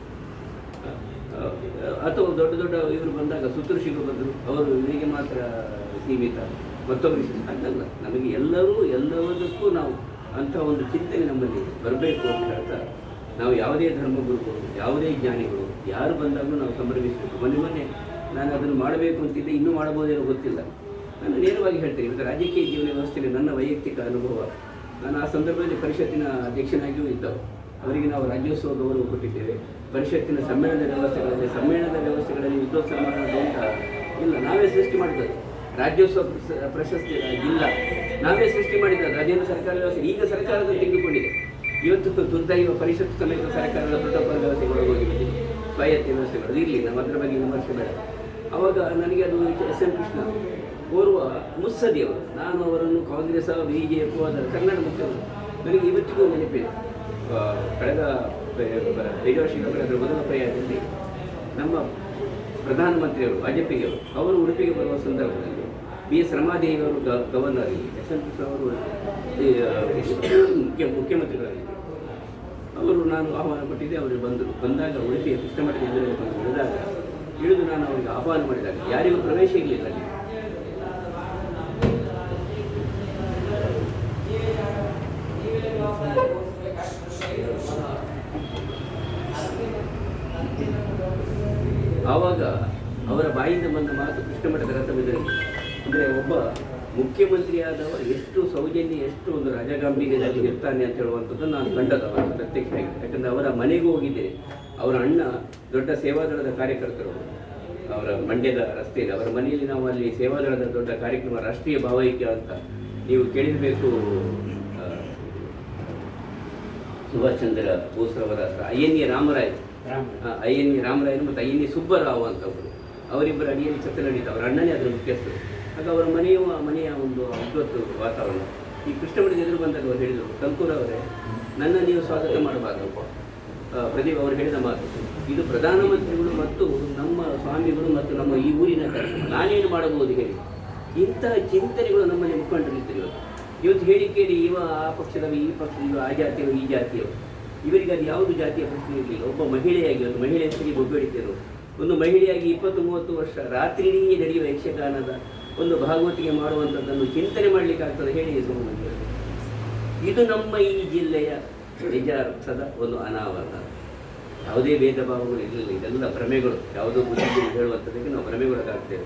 ಅಥವಾ ದೊಡ್ಡ ದೊಡ್ಡ ಇವರು ಬಂದಾಗ ಸುತೃಷಿಗಳು ಬಂದರು. ಅವರು ಇವರಿಗೆ ಮಾತ್ರ ಸೀಮಿತ. ಮತ್ತೊಬ್ಬರಿಗೆ. ಹಾಗಲ್ಲ. ನಮಗೆ ಎಲ್ಲರೂ ಎಲ್ಲದಕ್ಕೂ ನಾವು ಅಂಥ ಒಂದು ಚಿಂತೆ ನಮ್ಮಲ್ಲಿ ಬರಬೇಕು ಅಂತ ಹೇಳ್ತಾ ನಾವು ಯಾವುದೇ ಧರ್ಮಗುರುಗಳು, ಯಾವುದೇ ಜ್ಞಾನಿಗಳು, ಯಾರು ಬಂದಾಗಲೂ ನಾವು ಸಂಭ್ರಮಿಸಬೇಕು. ಮೊನ್ನೆ ಮೊನ್ನೆ ನಾನು ಅದನ್ನು ಮಾಡಬೇಕು ಅಂತಿದ್ದೆ, ಇನ್ನೂ ಮಾಡಬಹುದೇನೋ ಗೊತ್ತಿಲ್ಲ. ನಾನು ನೇರವಾಗಿ ಹೇಳ್ತೇನೆ ಇವತ್ತು ರಾಜಕೀಯ ಜೀವನ ವ್ಯವಸ್ಥೆಯಲ್ಲಿ ನನ್ನ ವೈಯಕ್ತಿಕ ಅನುಭವ. ನಾನು ಆ ಸಂದರ್ಭದಲ್ಲಿ ಪರಿಷತ್ತಿನ ಅಧ್ಯಕ್ಷನಾಗಿಯೂ ಇದ್ದವು ಅವರಿಗೆ ನಾವು ರಾಜ್ಯೋತ್ಸವ ಗೌರವ ಕೊಟ್ಟಿದ್ದೇವೆ. ಪರಿಷತ್ತಿನ ಸಮ್ಮೇಳನದ ವ್ಯವಸ್ಥೆಗಳಲ್ಲಿ ಸಮ್ಮೇಳನದ ವ್ಯವಸ್ಥೆಗಳಲ್ಲಿ ಯುದ್ಧೋತ್ಸವ ಮಾಡೋದು ಅಂತ ಇಲ್ಲ. ನಾವೇ ಸೃಷ್ಟಿ ಮಾಡಿದ್ದದು ರಾಜ್ಯೋತ್ಸವ ಪ್ರಶಸ್ತಿ ಇಲ್ಲ ನಾವೇ ಸೃಷ್ಟಿ ಮಾಡಿದ್ದದು ರಾಜ್ಯದ ಸರ್ಕಾರ ವ್ಯವಸ್ಥೆ? ಈಗ ಸರ್ಕಾರದ ತೆಗೆದುಕೊಂಡಿದೆ. ಇವತ್ತು ದುರ್ದೈವ ಪರಿಷತ್ತು ಸಮೇತ ಸರ್ಕಾರದ ಪ್ರೋಟೋಕಾಲ್ ವ್ಯವಸ್ಥೆಗಳು ಹೋಗಿಬಿಟ್ಟಿದೆ ಸ್ವಾಯತ್ತ ವ್ಯವಸ್ಥೆಗಳು. ಇರಲಿ ನಾವು ಅದರ ಬಗ್ಗೆ ವಿಮರ್ಶೆ ಬೇಡ. ಅವಾಗ ನನಗೆ ಅದು ಎಸ್ ಎಂ ಕೃಷ್ಣ ಓರ್ವ ಮುತ್ಸದಿಯವರು ನಾನು ಅವರನ್ನು ಕಾಂಗ್ರೆಸ್ ಬಿ ಜೆ ಪಿ ಅದರ ಕನ್ನಡ ಮುಖ್ಯವರು ನನಗೆ ಇವತ್ತಿಗೂ ನೆನಪಿದೆ. ಕಳೆದ ಅವರ ಕಳೆದ ಮೊದಲ ಪ್ರಯಾಣದಲ್ಲಿ ನಮ್ಮ ಪ್ರಧಾನಮಂತ್ರಿಯವರು ವಾಜಪೇಯಿಯವರು ಅವರು ಉಡುಪಿಗೆ ಬರುವ ಸಂದರ್ಭದಲ್ಲಿ ಬಿ ಎಸ್ ರಮಾದೇವಿಯವರು ಗವರ್ನರ್ ಎಸ್ ಎನ್ ಅವರು ಮುಖ್ಯ, ಮುಖ್ಯಮಂತ್ರಿಗಳಾಗಿದ್ದರು. ಅವರು ನಾನು ಆಹ್ವಾನ ಪಟ್ಟಿದ್ದೆ ಅವರು ಬಂದರು ಬಂದಾಗ ಉಡುಪಿಯ ಕೃಷ್ಣಮಠ ಎದುರು ಬಂದು ಇಳಿದಾಗ ಇಳಿದು ನಾನು ಅವರಿಗೆ ಆಹ್ವಾನ ಮಾಡಿದಾಗ ಯಾರಿಗೂ ಪ್ರವೇಶ ಇರಲಿಲ್ಲ. ಎಷ್ಟು ಒಂದು ರಾಜಗಾಂಭೀರ್ಯದಲ್ಲಿ ಇರ್ತಾನೆ ಅಂತ ಹೇಳುವಂಥದ್ದು ನಾನು ಕಂಡದವ ಪ್ರತ್ಯಕ್ಷವಾಗಿ ಯಾಕಂದ್ರೆ ಅವರ ಮನೆಗೆ ಹೋಗಿದೆ ಅವರ ಅಣ್ಣ ದೊಡ್ಡ ಸೇವಾದಳದ ಕಾರ್ಯಕರ್ತರು. ಅವರ ಮಂಡ್ಯದ ರಸ್ತೆಯಲ್ಲಿ ಅವರ ಮನೆಯಲ್ಲಿ ನಾವು ಅಲ್ಲಿ ಸೇವಾದಳದ ದೊಡ್ಡ ಕಾರ್ಯಕ್ರಮ ರಾಷ್ಟ್ರೀಯ ಭಾವೈಕ್ಯ ಅಂತ ನೀವು ಕೇಳಿರಬೇಕು. Subhash Chandra ಬೋಸ್ರವರ I N A Ramarai. I N A ರಾಮರಾಯರು ಮತ್ತು ಐ ಎನ್ ಎ ಸುಬ್ಬರಾವ್ ಅಂತ ಅವರು ಅವರಿಬ್ಬರ ಅಡಿಯಲ್ಲಿ ಚತ್ರ ನಡೀತಾರೆ ಅವರ ಅಣ್ಣನೇ ಅದರ ಮುಖ್ಯಸ್ಥರು. ಹಾಗೆ ಅವರ ಮನೆಯ ಮನೆಯ ಒಂದು ಅದ್ಭುತ ವಾತಾವರಣ. ಈ ಕೃಷ್ಣಮಣಿ ಎದುರು ಬಂದಾಗ ಅವರು ಹೇಳಿದರು ಕಂಕೂರ್ ಅವರೇ, ನನ್ನ ನೀವು ಸ್ವಾಗತ ಮಾಡಬಾರ್ದು ಪ್ರದೀಪ್ ಅವರು ಹೇಳಿದ ಮಾತು. ಇದು ಪ್ರಧಾನಮಂತ್ರಿಗಳು ಮತ್ತು ನಮ್ಮ ಸ್ವಾಮಿಗಳು ಮತ್ತು ನಮ್ಮ ಈ ಊರಿನ ನಾನೇನು ಮಾಡಬಹುದು ಹೇಳಿ? ಇಂತಹ ಚಿಂತನೆಗಳು ನಮ್ಮಲ್ಲಿ ಮುಖಂಡರಿದ್ದಾರೆ ಇವತ್ತು ಇವತ್ತು ಹೇಳಿ ಕೇಳಿ, ಇವ ಆ ಪಕ್ಷದವ, ಈ ಪಕ್ಷ ಇವ ಆ ಜಾತಿಯವರು ಈ ಜಾತಿಯವರು ಇವರಿಗೆ ಅದು ಯಾವುದು ಜಾತಿಯ ಪ್ರಶ್ನೆ ಇರಲಿಲ್ಲ. ಒಬ್ಬ ಮಹಿಳೆಯಾಗಿ, ಒಂದು ಮಹಿಳೆ ಹೆಸರಿಗೆ ಬೊಬ್ಬೆಡಿದ್ದರು ಒಂದು ಮಹಿಳೆಯಾಗಿ ಇಪ್ಪತ್ತು ಮೂವತ್ತು ವರ್ಷ ರಾತ್ರಿ ನಡೆಯುವ ಯಕ್ಷಗಾನದ ಒಂದು ಭಾಗವತಿಗೆ ಮಾಡುವಂಥದ್ದನ್ನು ಚಿಂತನೆ ಮಾಡಲಿಕ್ಕೆ ಆಗ್ತದೆ ಹೇಳಿ ಸುಮ್ಮನೆ ಇದು ನಮ್ಮ ಈ ಜಿಲ್ಲೆಯ ನಿಜಾರ್ಥದ ಒಂದು ಅನಾವರಣ. ಯಾವುದೇ ಭೇದ ಭಾವಗಳು ಇರಲಿಲ್ಲ. ಇದೆಲ್ಲ ಭ್ರಮೆಗಳು. ಯಾವುದೋ ಬುದ್ಧಿ ಹೇಳುವಂಥದ್ದಕ್ಕೆ ನಾವು ಭ್ರಮೆಗೊಳಗಾಗ್ತೇವೆ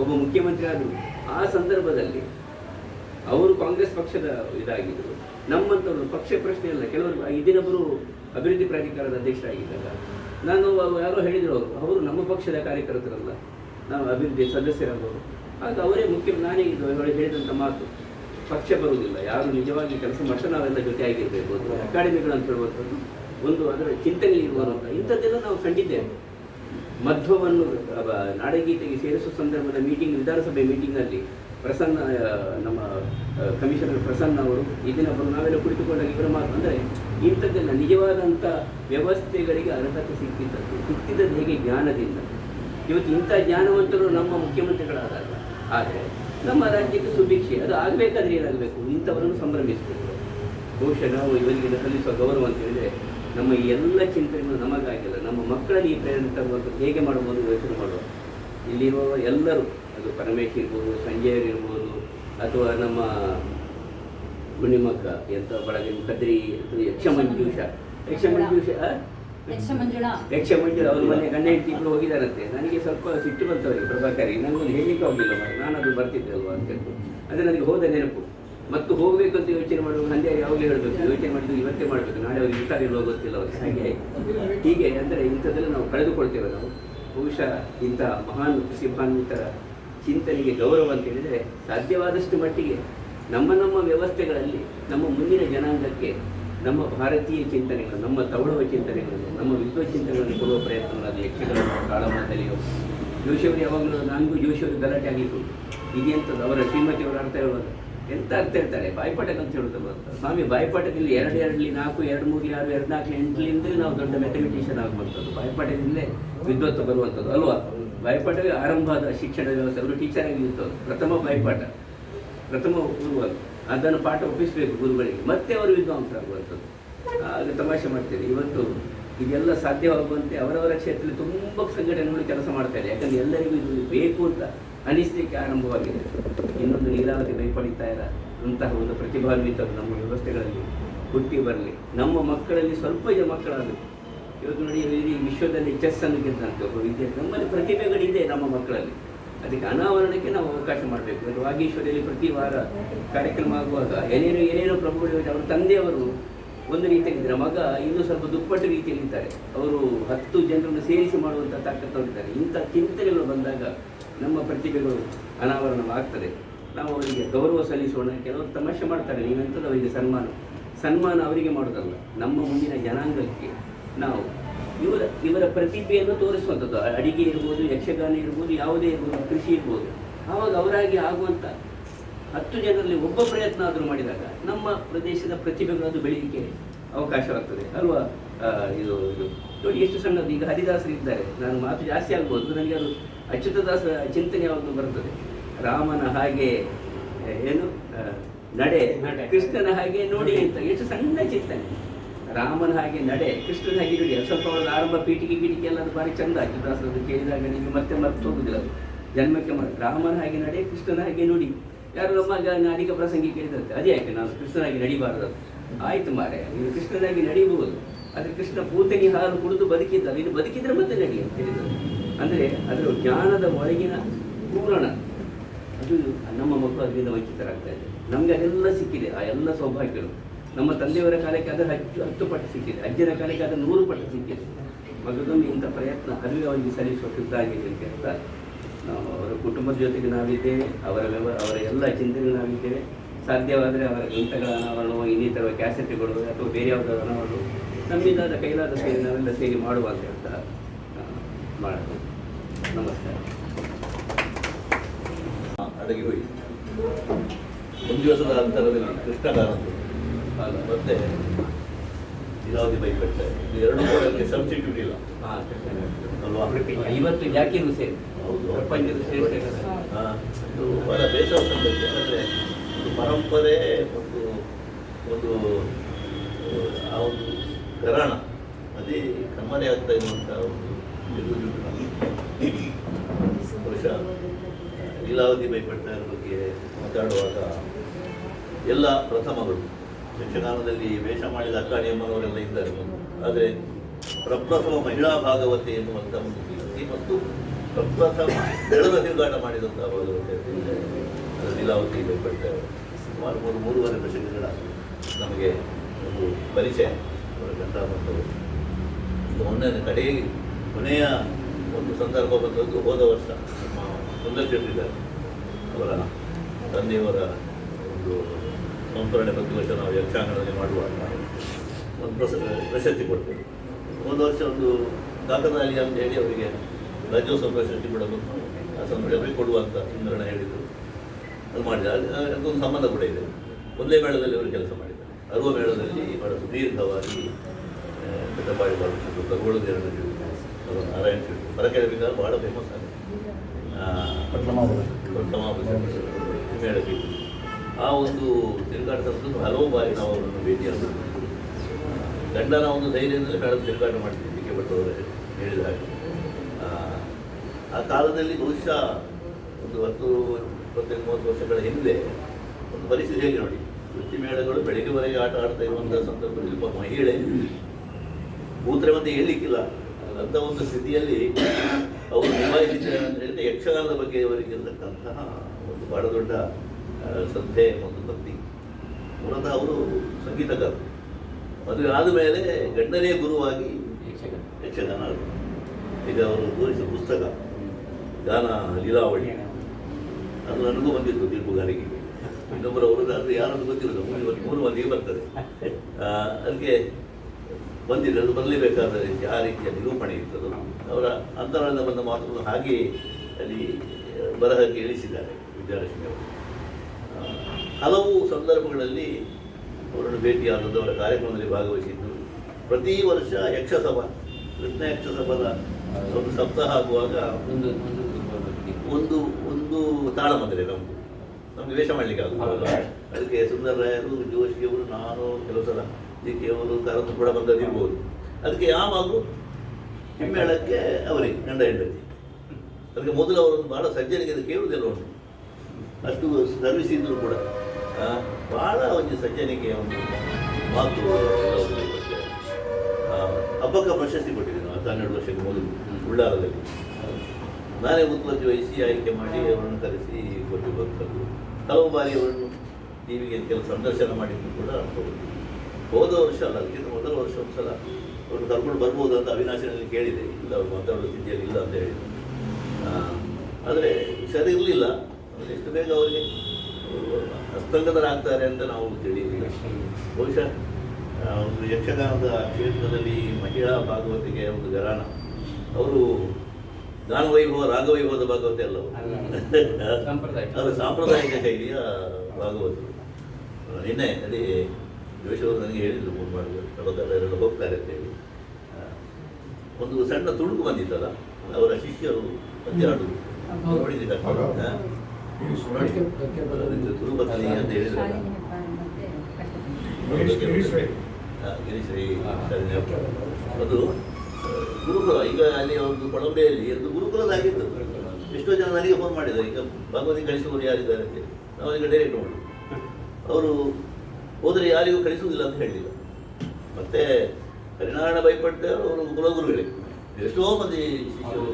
ಒಬ್ಬ ಮುಖ್ಯಮಂತ್ರಿ ಆದರು ಆ ಸಂದರ್ಭದಲ್ಲಿ ಅವರು ಕಾಂಗ್ರೆಸ್ ಪಕ್ಷದ ಇದಾಗಿದ್ದರು ನಮ್ಮಂಥವ್ರು ಪಕ್ಷ ಪ್ರಶ್ನೆ ಅಲ್ಲ. ಕೆಲವರು ಇದಿನೊಬ್ಬರು ಅಭಿವೃದ್ಧಿ ಪ್ರಾಧಿಕಾರದ ಅಧ್ಯಕ್ಷರಾಗಿದ್ದಾಗ ನಾನು ಯಾರೋ ಹೇಳಿದರು ಅವರು. ಅವರು ನಮ್ಮ ಪಕ್ಷದ ಕಾರ್ಯಕರ್ತರಲ್ಲ. ನಾವು ಅಭಿವೃದ್ಧಿ ಸದಸ್ಯರಾಗವರು ಆಗ ಅವರೇ ಮುಖ್ಯ ನಾನೇ ಇದು ಅವರು ಹೇಳಿದಂಥ ಮಾತು. ಪಕ್ಷ ಬರುವುದಿಲ್ಲ, ಯಾರು ನಿಜವಾಗಿ ಕೆಲಸ ಮಾಡ್ತಾರೆ ನಾವೆಲ್ಲ ಜೊತೆ ಆಗಿರಬೇಕು ಅಕಾಡೆಮಿಗಳಂತ ಹೇಳುವಂಥದ್ದು ಒಂದು ಅದರ ಚಿಂತನೆ ಇರುವಂಥ ಇಂಥದ್ದೆಲ್ಲ ನಾವು ಕಂಡಿದ್ದೇವೆ. ಮಧ್ವವನ್ನು ನಾಡಗೀತೆಗೆ ಸೇರಿಸುವ ಸಂದರ್ಭದ ಮೀಟಿಂಗ್ ವಿಧಾನಸಭೆ ಮೀಟಿಂಗ್ನಲ್ಲಿ ಪ್ರಸನ್ನ, ನಮ್ಮ ಕಮಿಷನರ್ ಪ್ರಸನ್ನ ಅವರು, ಈ ದಿನ ಬರು ನಾವೆಲ್ಲ ಕುಳಿತುಕೊಂಡಾಗ ಇವರ ಮಾತು ಅಂದರೆ ಇಂಥದ್ದೆಲ್ಲ ನಿಜವಾದಂಥ ವ್ಯವಸ್ಥೆಗಳಿಗೆ ಅರ್ಹತೆ ಸಿಕ್ಕಿದ್ದದ್ದು. ಸಿಕ್ಕಿದ್ದದ್ದು ಹೇಗೆ? ಜ್ಞಾನದಿಂದ. ಇವತ್ತು ಇಂಥ ಜ್ಞಾನವಂತರು ನಮ್ಮ ಮುಖ್ಯಮಂತ್ರಿಗಳಾದಾಗ ಆದರೆ ನಮ್ಮ ರಾಜ್ಯಕ್ಕೆ ಸುಭಿಕ್ಷೆ, ಅದು ಆಗಬೇಕಾದ್ರೆ ಏನಾಗಬೇಕು? ಇಂಥವರನ್ನು ಸಂಭ್ರಮಿಸಬೇಕು. ಬಹುಶಃ ನಾವು ಇವರಿಗೆ ಸಲ್ಲಿಸುವ ಗೌರವ ಅಂತ ಹೇಳಿದರೆ, ನಮ್ಮ ಎಲ್ಲ ಚಿಂತನೆಗಳು ನಮಗಾಗಿಲ್ಲ. ನಮ್ಮ ಮಕ್ಕಳಲ್ಲಿ ಈ ಪ್ರೇರಣೆ ತರುವಂಥದ್ದು ಹೇಗೆ ಮಾಡಬಹುದು ಯೋಚನೆ ಮಾಡುವ. ಇಲ್ಲಿರುವ ಎಲ್ಲರೂ, ಅದು ಪರಮೇಶ್ ಇರ್ಬೋದು ಸಂಜಯರ್ ಇರ್ಬೋದು, ಅಥವಾ ನಮ್ಮ ಗುಣಿಮಕ್ಕ ಎಂಥ ಬಳಗ ಕದ್ರಿ, ಅಥವಾ ಯಕ್ಷ ಮಂಜೂಷ ಯಕ್ಷ? ಯಕ್ಷ ಮಂಜುಳಾ. ಅವರು ಮನೆ ಗಂಡ ಹೆಂಡತಿ ಇಬ್ರು ಹೋಗಿದಾರಂತೆ ನನಗೆ ಸ್ವಲ್ಪ ಸಿಟ್ಟು ಬಂತವರಿಗೆ ಪ್ರಭಾಕರಿ. ನನಗೊಂದು ಹೇಳಲಿಕ್ಕೆ ಆಗಲಿಲ್ಲ ನಾನು ಅದು ಬರ್ತಿದ್ದೆ ಅಲ್ವಾ ಅಂತ ಅದು ನನಗೆ ಹೋದ ನೆನಪು. ಮತ್ತು ಹೋಗಬೇಕು ಅಂತ ಯೋಚನೆ ಮಾಡುವಾಗ ನಂದೇ ಯಾವಾಗಲೂ ಹೇಳಬೇಕು. ಯೋಚನೆ ಮಾಡಿದ್ದು ಇವತ್ತೇ ಮಾಡಬೇಕು. ನಾಳೆ ಅವ್ರಿಗೆ ಇಂಥ ಇರಲು ಗೊತ್ತಿಲ್ಲ ಅವ್ರಿಗೆ ಹಾಗೆ. ಹೀಗೆ ಅಂದರೆ ಇಂಥದ್ದೆಲ್ಲ ನಾವು ಕಳೆದುಕೊಳ್ತೇವೆ ನಾವು. ಬಹುಶಃ ಇಂಥ ಮಹಾನ್ ಕೃಷಿಭಾನ್ವಿತರ ಚಿಂತನೆಗೆ ಗೌರವ ಅಂತ ಹೇಳಿದರೆ ಸಾಧ್ಯವಾದಷ್ಟು ಮಟ್ಟಿಗೆ ನಮ್ಮ ನಮ್ಮ ವ್ಯವಸ್ಥೆಗಳಲ್ಲಿ ನಮ್ಮ ಮುಂದಿನ ಜನಾಂಗಕ್ಕೆ ನಮ್ಮ ಭಾರತೀಯ ಚಿಂತನೆಗಳು, ನಮ್ಮ ತವಳುವ ಚಿಂತನೆಗಳನ್ನು ನಮ್ಮ ವಿಶ್ವ ಚಿಂತನೆಗಳನ್ನು ಕೊಡುವ ಪ್ರಯತ್ನ ಅದು ಯಕ್ಷಗಾನ ಕಾಳಮದ್ದಲೆಯೋ ಜೋಶಿಯವರು ಯಾವಾಗಲೂ ನನಗೂ ಜೋಶಿಯವರು ಗಲಾಟೆ ಆಗಿತ್ತು ಇದೆಂಥದ್ದು ಅವರ ಶ್ರೀಮತಿಯವರ ಅರ್ಥ ಹೇಳುವಾಗ ಎಂತ ಅರ್ಥ ಹೇಳ್ತಾರೆ? ಬಾಯ್ಪಾಠಕ್ಕೆ ಅಂತ ಹೇಳುತ್ತಲ್ಲ ಸ್ವಾಮಿ, ಬಾಯ್ಪಾಠದಲ್ಲಿ ಎರಡು ಎರಡಲಿ ನಾಲ್ಕು, ಎರಡು ಮೂರು ಆರು, ಎರಡು ನಾಲ್ಕು, ಎಂಟಲಿಂದಲೇ ನಾವು ದೊಡ್ಡ ಮೆಥಮೆಟಿಷಿಯನ್ ಆಗುವಂಥದ್ದು ಬಾಯ್ಪಾಠದಿಂದಲೇ ವಿದ್ವತ್ತು ಬರುವಂಥದ್ದು. ಅಲ್ವಾ? ಬಾಯ್ಪಾಠವೇ ಆರಂಭದ ಶಿಕ್ಷಣ ವ್ಯವಸ್ಥೆ. ಅವರು ಟೀಚರ್ ಆಗಿ ಇರ್ತವ್ರು ಪ್ರಥಮ ಬಾಯ್ಪಾಠ. ಪ್ರಥಮ ಗುರುವಾಗ ಅದನ್ನು ಪಾಠ ಒಪ್ಪಿಸಬೇಕು ಗುರುಗಳಿಗೆ. ಮತ್ತೆ ಅವರು ವಿದ್ವಾಂಸರಾಗುವಂಥದ್ದು ಹಾಗೆ ತಮಾಷೆ ಮಾಡ್ತೇವೆ ಇವತ್ತು ಇದೆಲ್ಲ ಸಾಧ್ಯವಾಗುವಂತೆ ಅವರವರ ಕ್ಷೇತ್ರದಲ್ಲಿ ತುಂಬ ಸಂಘಟನೆಗಳು ಕೆಲಸ ಮಾಡ್ತಾರೆ ಯಾಕಂದ್ರೆ ಎಲ್ಲರಿಗೂ ಇದು ಬೇಕು ಅಂತ ಅನಿಸ್ಲಿಕ್ಕೆ ಆರಂಭವಾಗಿದೆ. ಇನ್ನೊಂದು ನೀರಾವರಿ ಬೈಪಡಿತಾಯರ ಅಂತಹ ಒಂದು ಪ್ರತಿಭಾನ್ವಿತರು ನಮ್ಮ ವ್ಯವಸ್ಥೆಗಳಲ್ಲಿ ಹುಟ್ಟಿ ಬರಲಿ. ನಮ್ಮ ಮಕ್ಕಳಲ್ಲಿ ಸ್ವಲ್ಪ ಜನ ಮಕ್ಕಳಾಗಬೇಕು ಇವತ್ತು ನೋಡಿ ಇಡೀ ವಿಶ್ವದಲ್ಲಿ ಚೆಸ್ ಅನ್ನು ಗೆದ್ದಂತೆ ಒಬ್ಬ ವಿದ್ಯಾರ್ಥಿ. ನಮ್ಮಲ್ಲಿ ಪ್ರತಿಭೆಗಳಿದೆ ನಮ್ಮ ಮಕ್ಕಳಲ್ಲಿ. ಅದಕ್ಕೆ ಅನಾವರಣಕ್ಕೆ ನಾವು ಅವಕಾಶ ಮಾಡಬೇಕು. ಅದು ವಾಗೀಶ್ವರಿಯಲ್ಲಿ ಪ್ರತಿ ವಾರ ಕಾರ್ಯಕ್ರಮ ಆಗುವಾಗ ಏನೇನು ಏನೇನೋ ಪ್ರಭುಗಳು ಅವರ ತಂದೆಯವರು ಒಂದು ರೀತಿಯಾಗಿದ್ದರೆ ಮಗ ಇನ್ನೂ ಸ್ವಲ್ಪ ದುಪ್ಪಟ್ಟು ರೀತಿಯಲ್ಲಿ ಇದ್ದಾರೆ ಅವರು ಹತ್ತು ಜನರನ್ನು ಸೇರಿಸಿ ಮಾಡುವಂಥ ತಾಕತ್ತವರಿದ್ದಾರೆ. ಇಂಥ ಚಿಂತನೆಗಳು ಬಂದಾಗ ನಮ್ಮ ಪ್ರತಿಭೆಗಳು ಅನಾವರಣವಾಗ್ತದೆ. ನಾವು ಅವರಿಗೆ ಗೌರವ ಸಲ್ಲಿಸೋಣ. ಕೆಲವರು ತಮಾಷೆ ಮಾಡ್ತಾರೆ. ನೀವೆಂಥದ್ದು ಅವರಿಗೆ ಸನ್ಮಾನ. ಸನ್ಮಾನ ಅವರಿಗೆ ಮಾಡೋದಲ್ಲ ನಮ್ಮ ಮುಂದಿನ ಜನಾಂಗಕ್ಕೆ ನಾವು ಇವರ ಇವರ ಪ್ರತಿಭೆಯನ್ನು ತೋರಿಸುವಂಥದ್ದು. ಅಡಿಗೆ ಇರ್ಬೋದು ಯಕ್ಷಗಾನ ಇರ್ಬೋದು ಯಾವುದೇ ಇರ್ಬೋದು ಕೃಷಿ ಇರ್ಬೋದು. ಆವಾಗ ಅವರಾಗಿ ಆಗುವಂಥ ಹತ್ತು ಜನರಲ್ಲಿ ಒಬ್ಬ ಪ್ರಯತ್ನ ಆದರೂ ಮಾಡಿದಾಗ ನಮ್ಮ ಪ್ರದೇಶದ ಪ್ರತಿಭೆಗಳು ಅದು ಬೆಳೀಲಿಕ್ಕೆ ಅವಕಾಶವಾಗ್ತದೆ. ಅಲ್ವಾ? ಇದು ಇದು. ನೋಡಿ ಎಷ್ಟು ಸಣ್ಣದು ಈಗ ಹರಿದಾಸರು ಇದ್ದಾರೆ. ನಾನು ಮಾತು ಜಾಸ್ತಿ ಆಗ್ಬೋದು. ನನಗೆ ಅದು ಅಚ್ಯುತದಾಸರ ಚಿಂತನೆ ಯಾವಾಗಲೂ ಬರ್ತದೆ ರಾಮನ ಹಾಗೆ ಏನು? ನಡೆ. ಕೃಷ್ಣನ ಹಾಗೆ ನೋಡಿ ಅಂತ. ಎಷ್ಟು ಸಣ್ಣ ಚಿಂತನೆ. ರಾಮನ ಹಾಗೆ ನಡೆ, ಕೃಷ್ಣನ ಹಾಗೆ ನೋಡಿ ಸ್ವಲ್ಪ ಅವರ ಆರಂಭ ಪೀಠಿಗೆ ಪೀಠಿಗೆ ಎಲ್ಲ ಅದು ಭಾರಿ ಚಂದ ಅದು ಕೇಳಿದಾಗ ನಿಮಗೆ ಮತ್ತೆ ಮತ್ತೆ ಹೋಗುದಿಲ್ಲ ಅದು. ಜನ್ಮಕ್ಕೆ ರಾಮನ ಹಾಗೆ ನಡೆ, ಕೃಷ್ಣನ ಹಾಗೆ ನೋಡಿ. ಯಾರು ನಮ್ಮ ಅಧಿಕ ಪ್ರಸಂಗಿ ಕೇಳಿದಂತೆ ಅದೇ ಯಾಕೆ ನಾನು ಕೃಷ್ಣನಾಗಿ ನಡಿಬಾರದು ಆಯ್ತು ಮಾರೆ ನೀವು ಕೃಷ್ಣನಾಗಿ ನಡಿಬಹುದು ಆದರೆ ಕೃಷ್ಣ ಪೂತನಿ ಹಾಲು ಕುಡಿದು ಬದುಕಿದ್ದ ನೀನು ಬದುಕಿದ್ರೆ ಮತ್ತೆ ನಡಿ ಅಂತ ಹೇಳಿದರು ಅಂದರೆ ಅದರ ಜ್ಞಾನದ ಒಳಗಿನ ಪೂರಣ. ಅದು ನಮ್ಮ ಮಕ್ಕಳು ಅದರಿಂದ ವಂಚಿತರಾಗ್ತಾ ಇದೆ ನಮಗೆ ಅದೆಲ್ಲ ಸಿಕ್ಕಿದೆ, ಆ ಎಲ್ಲ ಸೌಭಾಗ್ಯಗಳು. ನಮ್ಮ ತಂದೆಯವರ ಕಾಲಕ್ಕೆ ಅದರ ಹತ್ತು ಹತ್ತು ಪಟ್ಟು ಸಿಕ್ಕಿದೆ. ಅಜ್ಜನ ಕಾಲಕ್ಕೆ ಅದರ ನೂರು ಪಟ್ಟು ಸಿಕ್ಕಿದೆ. ಮಗದೊಂದು ಇಂಥ ಪ್ರಯತ್ನ ಅರಿವು ಅವರಿಗೆ ಸಲ್ಲಿಸುವ ಸಿದ್ಧಾಗಿದೆ ಅಂತ ಹೇಳ್ತಾ ನಾವು ಅವರ ಕುಟುಂಬದ ಜೊತೆಗೆ ನಾವಿದ್ದೇವೆ, ಅವರ ವ್ಯವ ಅವರ ಎಲ್ಲ ಚಿಂತನೆ ನಾವಿದ್ದೇವೆ. ಸಾಧ್ಯವಾದರೆ ಅವರ ಗ್ರಂಥಗಳ ಅನಾವರಣವು ಇನ್ನಿತರ ಕ್ಯಾಸೆಟ್ಗಳು, ಅಥವಾ ಬೇರೆ ಯಾವುದಾದ್ರು ಅನಾವರಣವು ನಮ್ಮಿಂದಾದ ಕೈಲಾದ ಸೇರಿ ನಾವೆಲ್ಲ ಸೇರಿ ಮಾಡುವ ಅಂತ ಹೇಳ್ತಾ ಮಾಡ್ತೇವೆ ನಮಸ್ಕಾರ. ಅಡಗಿ ಹೋಗಿ. ಒಂದು ದಿವಸದ ಅಂತರದಲ್ಲಿ ಕೃಷ್ಣಗಾನದ್ದು ಮತ್ತೆ ಲೀಲಾವತಿ ಬೈಪಟ್ಟೆ ಇದು ಎರಡು ಕೂಡ ಸಬ್ಸ್ಟಿಟ್ಯೂಟ್ ಇಲ್ಲ. ಅಲ್ವಾ? ಇವತ್ತು ಹುಸೇನ್ ಹೌದು. ಪ್ರಪಂಚದ ಶ್ರೇಷ್ಠ ಇದು ಬಹಳ ಬೇಸರ ಸಂಗತಿ ಅಂದರೆ ಒಂದು ಪರಂಪರೆ ಮತ್ತು ಒಂದು ಆ ಒಂದು ಕರಣ ಅದೇ ಕಮ್ಮನೆ ಆಗ್ತಾ ಇರುವಂಥ ಒಂದು ಬಹುಶಃ ಲೀಲಾವತಿ ಬೈಪಟ್ಟಣ ಬಗ್ಗೆ ಮಾತಾಡುವಾಗ ಎಲ್ಲ ಪ್ರಥಮಗಳು. ಯಕ್ಷಗಾನದಲ್ಲಿ ವೇಷ ಮಾಡಿದ ಅಕ್ಕಾಣಿ ಅಮ್ಮನವರೆಲ್ಲ ಇದ್ದಾರೆ ಆದರೆ ಪ್ರಪ್ರಥಮ ಮಹಿಳಾ ಭಾಗವತಿ ಎನ್ನುವಂಥ ಒಂದು ಕೀರ್ತಿ ಮತ್ತು ಪ್ರಪ್ರಥಮ ಬೆಳೆದ ತಿರುಗಾಟ ಮಾಡಿದಂಥ ಭಾಗವತೆ ಅಂತ ಇದ್ದಾರೆ. ಅದು ಲೀಲಾವತಿ ಬೇರ್ಪಡ್ತೇವೆ ಸುಮಾರು ಮೂರು, ಮೂರುವರೆ ದಶಕಗಳ ನಮಗೆ ಒಂದು ಪರಿಚಯ ಅವರ ಗಂಡ ಮತ್ತು ಮೊನ್ನೆ ಕಡೆ ಕೊನೆಯ ಒಂದು ಸಂದರ್ಭ ಬಂದದ್ದು ಹೋದ ವರ್ಷ ನಮ್ಮ ಸುಂದರ್ ಅವರ ತಂದೆಯವರ ಒಂದು ಸಂಸ್ಮರಣೆ ಪ್ರತಿ ವರ್ಷ ನಾವು ಯಕ್ಷಾಂಗಣದಲ್ಲಿ ಮಾಡುವಾಗ ಒಂದು ಪ್ರಸ ಪ್ರಶಸ್ತಿ ಕೊಡ್ತೇವೆ. ಒಂದು ವರ್ಷ ಒಂದು ಕಾಕನಾಲಿ ಅಂತ ಹೇಳಿ ಅವರಿಗೆ ರಾಜ್ಯೋತ್ಸವ ಪ್ರಶಸ್ತಿ ಕೊಡಲು ಆ ಸಂದರ್ಭದಲ್ಲಿ ಕೊಡುವಂಥ ಸುಂದರಣ ಹೇಳಿದರು. ಅದು ಮಾಡಿದ. ಅದು- ಅದಕ್ಕೊಂದು ಸಂಬಂಧ ಕೂಡ ಇದೆ. ಒಂದೇ ಮೇಳದಲ್ಲಿ ಅವರು ಕೆಲಸ ಮಾಡಿದ್ದಾರೆ. ಅರುವ ಮೇಳದಲ್ಲಿ ಬಹಳ ಸುದೀರ್ಘವಾಗಿ ಬೆಟ್ಟಪಾಡಿ ಬಾಲಕೃಷ್ಣ ಕರುಗಳು ಎರಡು ಅವರು ನಾರಾಯಣ ಶೆಟ್ಟಿ ಪರಕೆರೆ ಬಹಳ ಫೇಮಸ್ ಆಗಿದೆ ಮೇಳಕ್ಕೆ ಆ ಒಂದು ತಿರುಗಾಟ ಸಂದರ್ಭದಲ್ಲಿ ಹಲವು ಬಾರಿ ನಾವು ಅವರನ್ನು ಭೇಟಿಯಾದ ಗಂಡನ ಒಂದು ಧೈರ್ಯದಲ್ಲಿ ಕಳೆದು ತಿರುಗಾಟ ಮಾಡ್ತೀವಿ ಡಿ ಕೆ ಭಟ್ ಅವರು ಹೇಳಿದ ಹಾಗೆ. ಆ, ಆ ಕಾಲದಲ್ಲಿ ಬಹುಶಃ ಒಂದು ಹತ್ತು ಇಪ್ಪತ್ತೈದು ಮೂವತ್ತು ವರ್ಷಗಳ ಹಿಂದೆ ಒಂದು ಪರಿಸ್ಥಿತಿ ಹೇಗೆ ನೋಡಿ? ವೃತ್ತಿ ಮೇಳಗಳು ಬೆಳಗ್ಗೆವರೆಗೆ ಆಟ ಆಡ್ತಾ ಇರುವಂಥ ಸಂದರ್ಭದಲ್ಲಿ ಒಬ್ಬ ಮಹಿಳೆ ಕೂತ್ರೆ ಮತ್ತೆ ಹೇಳಲಿಕ್ಕಿಲ್ಲ. ಅಂತ ಒಂದು ಸ್ಥಿತಿಯಲ್ಲಿ ಅವರು ನಿಭಾಯಿಸಿದ್ದಾರೆ ಅಂತ ಹೇಳಿದ್ರೆ ಯಕ್ಷಗಾನದ ಬಗ್ಗೆ ಅವರಿಗೆ ಇರತಕ್ಕಂತಹ ಒಂದು ಬಹಳ ದೊಡ್ಡ ಶ್ರದ್ಧೆ ಮತ್ತು ಭಕ್ತಿ. ಮೂಲತಃ ಅವರು ಸಂಗೀತಗಾರರು ಮದುವೆ ಆದ ಮೇಲೆ ಗಂಡನೇ ಗುರುವಾಗಿ ಯಕ್ಷಗಾನ. ಈಗ ಅವರು ತೋರಿಸಿದ ಪುಸ್ತಕ ಗಾನ ಲೀಲಾವಳಿ. ಅದು ನನಗೂ ಬಂದಿತ್ತು ದೀಪುಗಾರಿಗೆ ಇನ್ನೊಬ್ಬರು ಅವರು ಅದು ಯಾರನ್ನು ಗೊತ್ತಿರೋದು ಮೂರು ಮೂರು ಮಂದಿಗೆ ಬರ್ತದೆ. ಅದಕ್ಕೆ ಬಂದಿದೆ ಅದು ಬರಲೇಬೇಕಾದ ರೀತಿ ಆ ರೀತಿಯ ನಿರೂಪಣೆ ಇರ್ತದೆ ಅವರ ಅಂತರಾಳದಿಂದ ಬಂದ ಮಾತುಗಳು ಹಾಗೆ ಅಲ್ಲಿ ಬರಹಕ್ಕೆ ಇಳಿಸಿದ್ದಾರೆ ವಿದ್ಯಾಲಕ್ಷ್ಮಿ ಅವರು. ಹಲವು ಸಂದರ್ಭಗಳಲ್ಲಿ ಅವರನ್ನು ಭೇಟಿಯಾದದ್ದು ಅವರ ಕಾರ್ಯಕ್ರಮದಲ್ಲಿ ಭಾಗವಹಿಸಿದ್ದು ಪ್ರತಿ ವರ್ಷ ಯಕ್ಷಸಭ ಕೃಷ್ಣ ಯಕ್ಷಸಭದ ಒಂದು ಸಪ್ತಾಹ ಆಗುವಾಗ ಒಂದು ಒಂದು ಒಂದು ಒಂದು ತಾಳ ತಾಳಮಂದಿರ ನಮ್ಮದು ನಮಗೆ ವೇಷ ಮಾಡಲಿಕ್ಕೆ ಆಗುತ್ತಲ್ಲ ಅದಕ್ಕೆ ಸುಂದರರಾಯರು ಜೋಶಿಯವರು ನಾನು ಕೆಲವು ಸಲ ಇದಕ್ಕೆ ಕೆ ಅವರು ಕರೆದು ಕೂಡ ಬಂದದಿರ್ಬೋದು ಅದಕ್ಕೆ ಯಾವಾಗಲೂ ಹಿಮ್ಮೇಳಕ್ಕೆ ಅವರಿಗೆ ಗಂಡ ಹೆಂಡತಿ. ಅದಕ್ಕೆ ಮೊದಲು ಅವರನ್ನು ಭಾಳ ಸಜ್ಜನಿಗೆ ಅದು ಕೇಳುವುದಿಲ್ಲ ಉಂಟು ಅಷ್ಟು ಸರ್ವಿಸ್ ಇದ್ದರೂ ಕೂಡ ಭಾಳ ಒಂದು ಸಜ್ಜನಿಗೆ ಒಂದು ಮಾತು ಹಬ್ಬಕ್ಕ ಪ್ರಶಸ್ತಿ ಕೊಟ್ಟಿದ್ದೆ ನಾವು ಹನ್ನೆರಡು ವರ್ಷಕ್ಕೆ ಮೊದಲು ಉಳ್ಳಾರದಲ್ಲಿ ನಾನೇ ಉತ್ಪತ್ತಿ ವಹಿಸಿ ಆಯ್ಕೆ ಮಾಡಿ ಅವರನ್ನು ಕರೆಸಿ ಕೊಟ್ಟು ಬಂದದ್ದು. ಹಲವು ಬಾರಿ ಅವರನ್ನು ಟಿವಿಗೆ ಕೆಲವು ಸಂದರ್ಶನ ಮಾಡಿದ್ದು ಕೂಡ ಹೌದು. ವರ್ಷ ಅಲ್ಲ ಅದಕ್ಕಿಂತ ಮೊದಲ ವರ್ಷ ಒಂದು ಸಲ ಅವರು ಕರ್ಕೊಂಡು ಬರ್ಬೋದು ಅಂತ ಅವಿನಾಶನಲ್ಲಿ ಕೇಳಿದೆ. ಇಲ್ಲ ಅವ್ರು ಮಾತಾಡೋ ಸ್ಥಿತಿಯಲ್ಲಿ ಇಲ್ಲ ಅಂತ ಹೇಳಿದ್ರು. ಆದರೆ ಸರಿ ಇರಲಿಲ್ಲ ಎಷ್ಟು ಬೇಗ ಅವರಿಗೆ ಹಸ್ತಂಗತರಾಗ್ತಾರೆ ಅಂತ ನಾವು ತಿಳಿಯಲಿಲ್ಲ ಬಹುಶಃ ಒಂದು ಯಕ್ಷಗಾನದ ಕ್ಷೇತ್ರದಲ್ಲಿ ಮಹಿಳಾ ಭಾಗವತಿಗೆ ಒಂದು ಗರಾಣ ಅವರು ಗಾನವೈಭವ ರಾಗವೈಭವದ ಭಾಗವತಿ ಅಲ್ಲ ಅವರು. ಸಂಪ್ರದಾಯ. ಅದು ಸಾಂಪ್ರದಾಯಿಕ ಶೈಲಿಯ ಭಾಗವತರು ಆ, ನಿನ್ನೆ ಅಲ್ಲಿ ಜೋಶವರು ನನಗೆ ಹೇಳಿದ್ರು ಫೋನ್ ಮಾಡಿದ್ರು. ಎರಡು ಹೋಗ್ತಾರೆ ಅಂತೇಳಿ. ಒಂದು ಸಣ್ಣ ತುಣುಕು ಬಂದಿತ್ತಲ್ಲ ಅವರ ಶಿಷ್ಯರು ಪದ್ಯ ಹಾಡುದು ನೋಡಿದ್ದೀರಾ? ಅಂತ ಹೇಳಿದ್ರಲ್ಲ ಗಿರೀಶ್- ಗಿರೀಶ್ ರೈ. ಆ, ಗಿರೀಶ್ ರೈ ಸರಿ, ಅದು ಆ, ಗುರುಕುಲ ಈಗ ಅಲ್ಲಿ ಒಂದು ಕೊಳಂಬೆಯಲ್ಲಿ ಅದು ಗುರುಕುಲದಾಗಿದ್ದು ಎಷ್ಟೋ ಜನ ನನಗೆ ಫೋನ್ ಮಾಡಿದ್ದಾರೆ ಈಗ ಭಗವತಿ ಕಳಿಸುವವರು ಯಾರಿದ್ದಾರೆ ಅಂತ ನಾವು ಈಗ ಡೈರೆಕ್ಟ್ ನೋಡಿ. ಅವರು ಹೋದರೆ ಯಾರಿಗೂ ಕಳಿಸುವುದಿಲ್ಲ ಅಂತ ಹೇಳಿಲ್ಲ. ಮತ್ತೆ ಹರಿನಾರಾಯಣ ಬೈಪಟ್ಟೆ ಅವರು ಕುಲಗುರುಗಳೇ. ಎಷ್ಟೋ ಮಂದಿ ಶಿಷ್ಯರು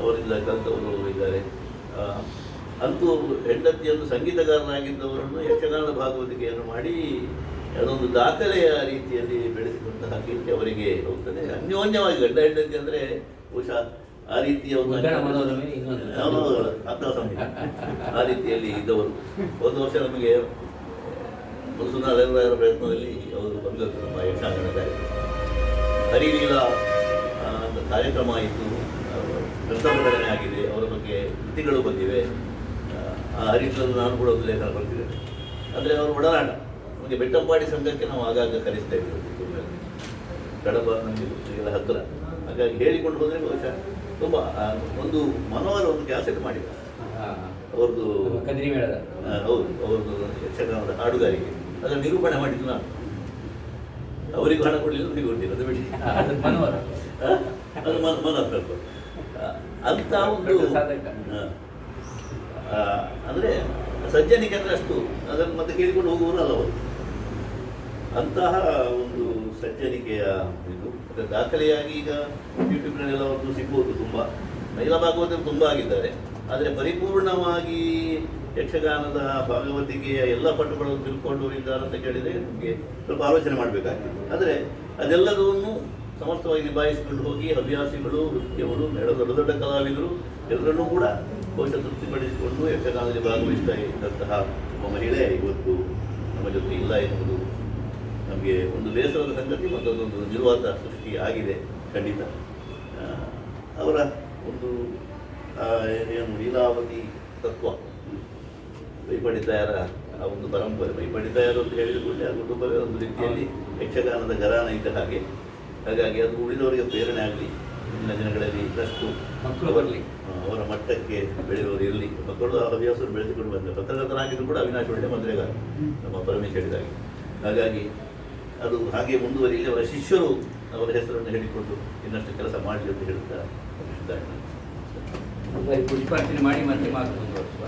ಅವರಿಂದ ಕಲಿತವರು ಇದ್ದಾರೆ ಆ, ಅಂತೂ ಹೆಂಡತಿಯನ್ನು ಸಂಗೀತಗಾರನಾಗಿದ್ದವರನ್ನು ಯಕ್ಷಗಾನ ಭಾಗವತಿಕೆಯನ್ನು ಮಾಡಿ ಅದೊಂದು ದಾಖಲೆಯ ರೀತಿಯಲ್ಲಿ ಬೆಳೆಸಿಕೊಂಡಂತಹ ಕೀರ್ತಿ ಅವರಿಗೆ ಹೋಗ್ತದೆ. ಅನ್ಯೋನ್ಯವಾಗಿ ಗಂಡ ಹೆಂಡತಿ ಅಂದರೆ ಬಹುಶಃ ಆ ರೀತಿಯ ಒಂದು ಅರ್ಥ ಸಂಗೀತ. ಆ ರೀತಿಯಲ್ಲಿ ಇದ್ದವರು. ಒಂದು ವರ್ಷ ನಮಗೆ ಮುರುಸುನ ಅಲೆವರ ಪ್ರಯತ್ನದಲ್ಲಿ ಅವರು ಬಂದದ್ದು ನಮ್ಮ ಯಕ್ಷಗಾನ ಕಾರ್ಯಕ್ರಮ. ಹರಿಲೀಲಾ ಕಾರ್ಯಕ್ರಮ ಆಯಿತು ಪ್ರಕಟಣೆ ಆಗಿದೆ. ಅವರ ಬಗ್ಗೆ ಕೃತಿಗಳು ಬಂದಿವೆ. ಆ, ರೀತಿಯಲ್ಲಿ ನಾನು ಕೂಡ ಒಂದು ಲೇಖನ ಬರ್ತಿದ್ದೇನೆ ಅಂದರೆ ಅವರು ಒಡನಾಟ. ನಮಗೆ ಬೆಟ್ಟಂಪಾಡಿ ಸಂಘಕ್ಕೆ ನಾವು ಆಗಾಗ ಕರೆಸ್ತಾ ಇದ್ದೀವಿ. ಕಡಬ ನಮಗೆ ಎಲ್ಲ ಹತ್ತಿರ ಹಾಗಾಗಿ ಹೇಳಿಕೊಂಡು ಹೋದರೆ ಬಹುಶಃ ತುಂಬ ಒಂದು ಮನೋಹರ ಒಂದು ಕ್ಯಾಸೆಟ್ ಮಾಡಿದ ಅವ್ರದ್ದು ಕದ್ರಿ ಮೇಳದ. ಹೌದು ಅವ್ರದ್ದು ಯಕ್ಷಗಾನದ ಹಾಡುಗಾರಿಕೆ. ಅದನ್ನು ನಿರೂಪಣೆ ಮಾಡಿದ್ದು ನಾನು. ಅವರಿಗೂ ಹಣ ಕೊಡಲಿಲ್ಲ ನನಗೆ ಕೊಟ್ಟಿಲ್ಲ ಅದು ಬಿಡಿ. ಮನೋಹರ? ಅದು ಮನ ಮನೋಹರ ಅಂತ ಒಂದು ಸಾಧಕ. ಆ. ಸಜ್ಜನಿಗೆ ಅಂದ್ರೆ ಅಂದ್ರೆ ಅಷ್ಟು, ಅದನ್ನು ಮತ್ತೆ ಕೇಳಿಕೊಂಡು ಹೋಗುವವರು ಅಲ್ಲ ಅವರು. ಅಂತಹ ಒಂದು ಸಜ್ಜನಿಕೆಯ ಇದು. ಮತ್ತು ದಾಖಲೆಯಾಗಿ ಈಗ ಯೂಟ್ಯೂಬ್ನಲ್ಲೆಲ್ಲ ಒಂದು ಸಿಗ್ಬೋದು ತುಂಬ. ಮಹಿಳಾ ಭಾಗವತರು ತುಂಬ ಆಗಿದ್ದಾರೆ. ಆದರೆ ಪರಿಪೂರ್ಣವಾಗಿ ಯಕ್ಷಗಾನದ ಭಾಗವತಿಕೆಯ ಎಲ್ಲ ಪಟುಗಳನ್ನು ತಿಳ್ಕೊಂಡು ಇದ್ದಾರೆ ಅಂತ ಕೇಳಿದರೆ ನಮಗೆ ಸ್ವಲ್ಪ ಆಲೋಚನೆ ಮಾಡಬೇಕಾಗ್ತದೆ. ಆದರೆ ಅದೆಲ್ಲದನ್ನು ಸಮರ್ಥವಾಗಿ ನಿಭಾಯಿಸಿಕೊಂಡು ಹೋಗಿ ಹವ್ಯಾಸಿಗಳು ನೃತ್ಯವರು ದೊಡ್ಡ ದೊಡ್ಡ ಕಲಾವಿದರು, ಎಲ್ಲರನ್ನೂ ಕೂಡ ಬಹುಶಃ ತೃಪ್ತಿಪಡಿಸಿಕೊಂಡು ಯಕ್ಷಗಾನದಲ್ಲಿ ಭಾಗವಹಿಸ್ತಾ ಇದ್ದಂತಹ ಒಬ್ಬ ಮಹಿಳೆ ಇವತ್ತು ನಮ್ಮ ಜೊತೆ ಇಲ್ಲ ಎನ್ನುವುದು ನಮಗೆ ಒಂದು ಬೇಸರದ ಸಂಗತಿ ಮತ್ತೊಂದೊಂದು ನಿರ್ವಾತ ಸೃಷ್ಟಿ ಆಗಿದೆ, ಖಂಡಿತ. ಅವರ ಒಂದು ಏನು ಲೀಲಾವತಿ ತತ್ವ, ವೈಪಡಿತಾಯರ ಆ ಒಂದು ಪರಂಪರೆ. ವೈಪಡಿತಾಯರು ಅಂತ ಹೇಳಿದ ಕೂಡಲೇ ಆ ಕುಟುಂಬವೇ ಒಂದು ರೀತಿಯಲ್ಲಿ ಯಕ್ಷಗಾನದ ಗರಾನ ಇದ್ದ ಹಾಗೆ. ಹಾಗಾಗಿ ಅದು ಉಳಿದವರಿಗೆ ಪ್ರೇರಣೆ ಆಗಲಿ ಮುಂದಿನ ದಿನಗಳಲ್ಲಿ ಮಕ್ಕಳು ಬರ್ಲಿ. ಅವರ ಮಟ್ಟಕ್ಕೆ ಬೆಳೆಯುವವರು ಇರಲಿ ಮಕ್ಕಳು ಹವ್ಯಾಸರು ಬೆಳೆಸಿಕೊಂಡು ಬಂದರೆ ಪತ್ರಕರ್ತನಾಗಿದ್ದು ಕೂಡ ಅವಿನಾಶ್ ಒಳ್ಳೆ ಮದುವೆಗಾರ ನಮ್ಮ ಪರಮೇಶ್ ಹೇಳಿದಾಗೆ ಹಾಗಾಗಿ ಅದು ಹಾಗೆ ಮುಂದುವರಿಯಲಿ, ಅವರ ಶಿಷ್ಯರು ಅವರ ಹೆಸರನ್ನು ಹೇಳಿಕೊಂಡು ಇನ್ನಷ್ಟು ಕೆಲಸ ಮಾಡಲಿ ಅಂತ ಹೇಳುತ್ತಾ ಪುಷ್ಪಾರ್ಚನೆ ಮಾಡಿ ಮತ್ತೆ ಮಾತು ಮುಂದುವರಿಸುವ.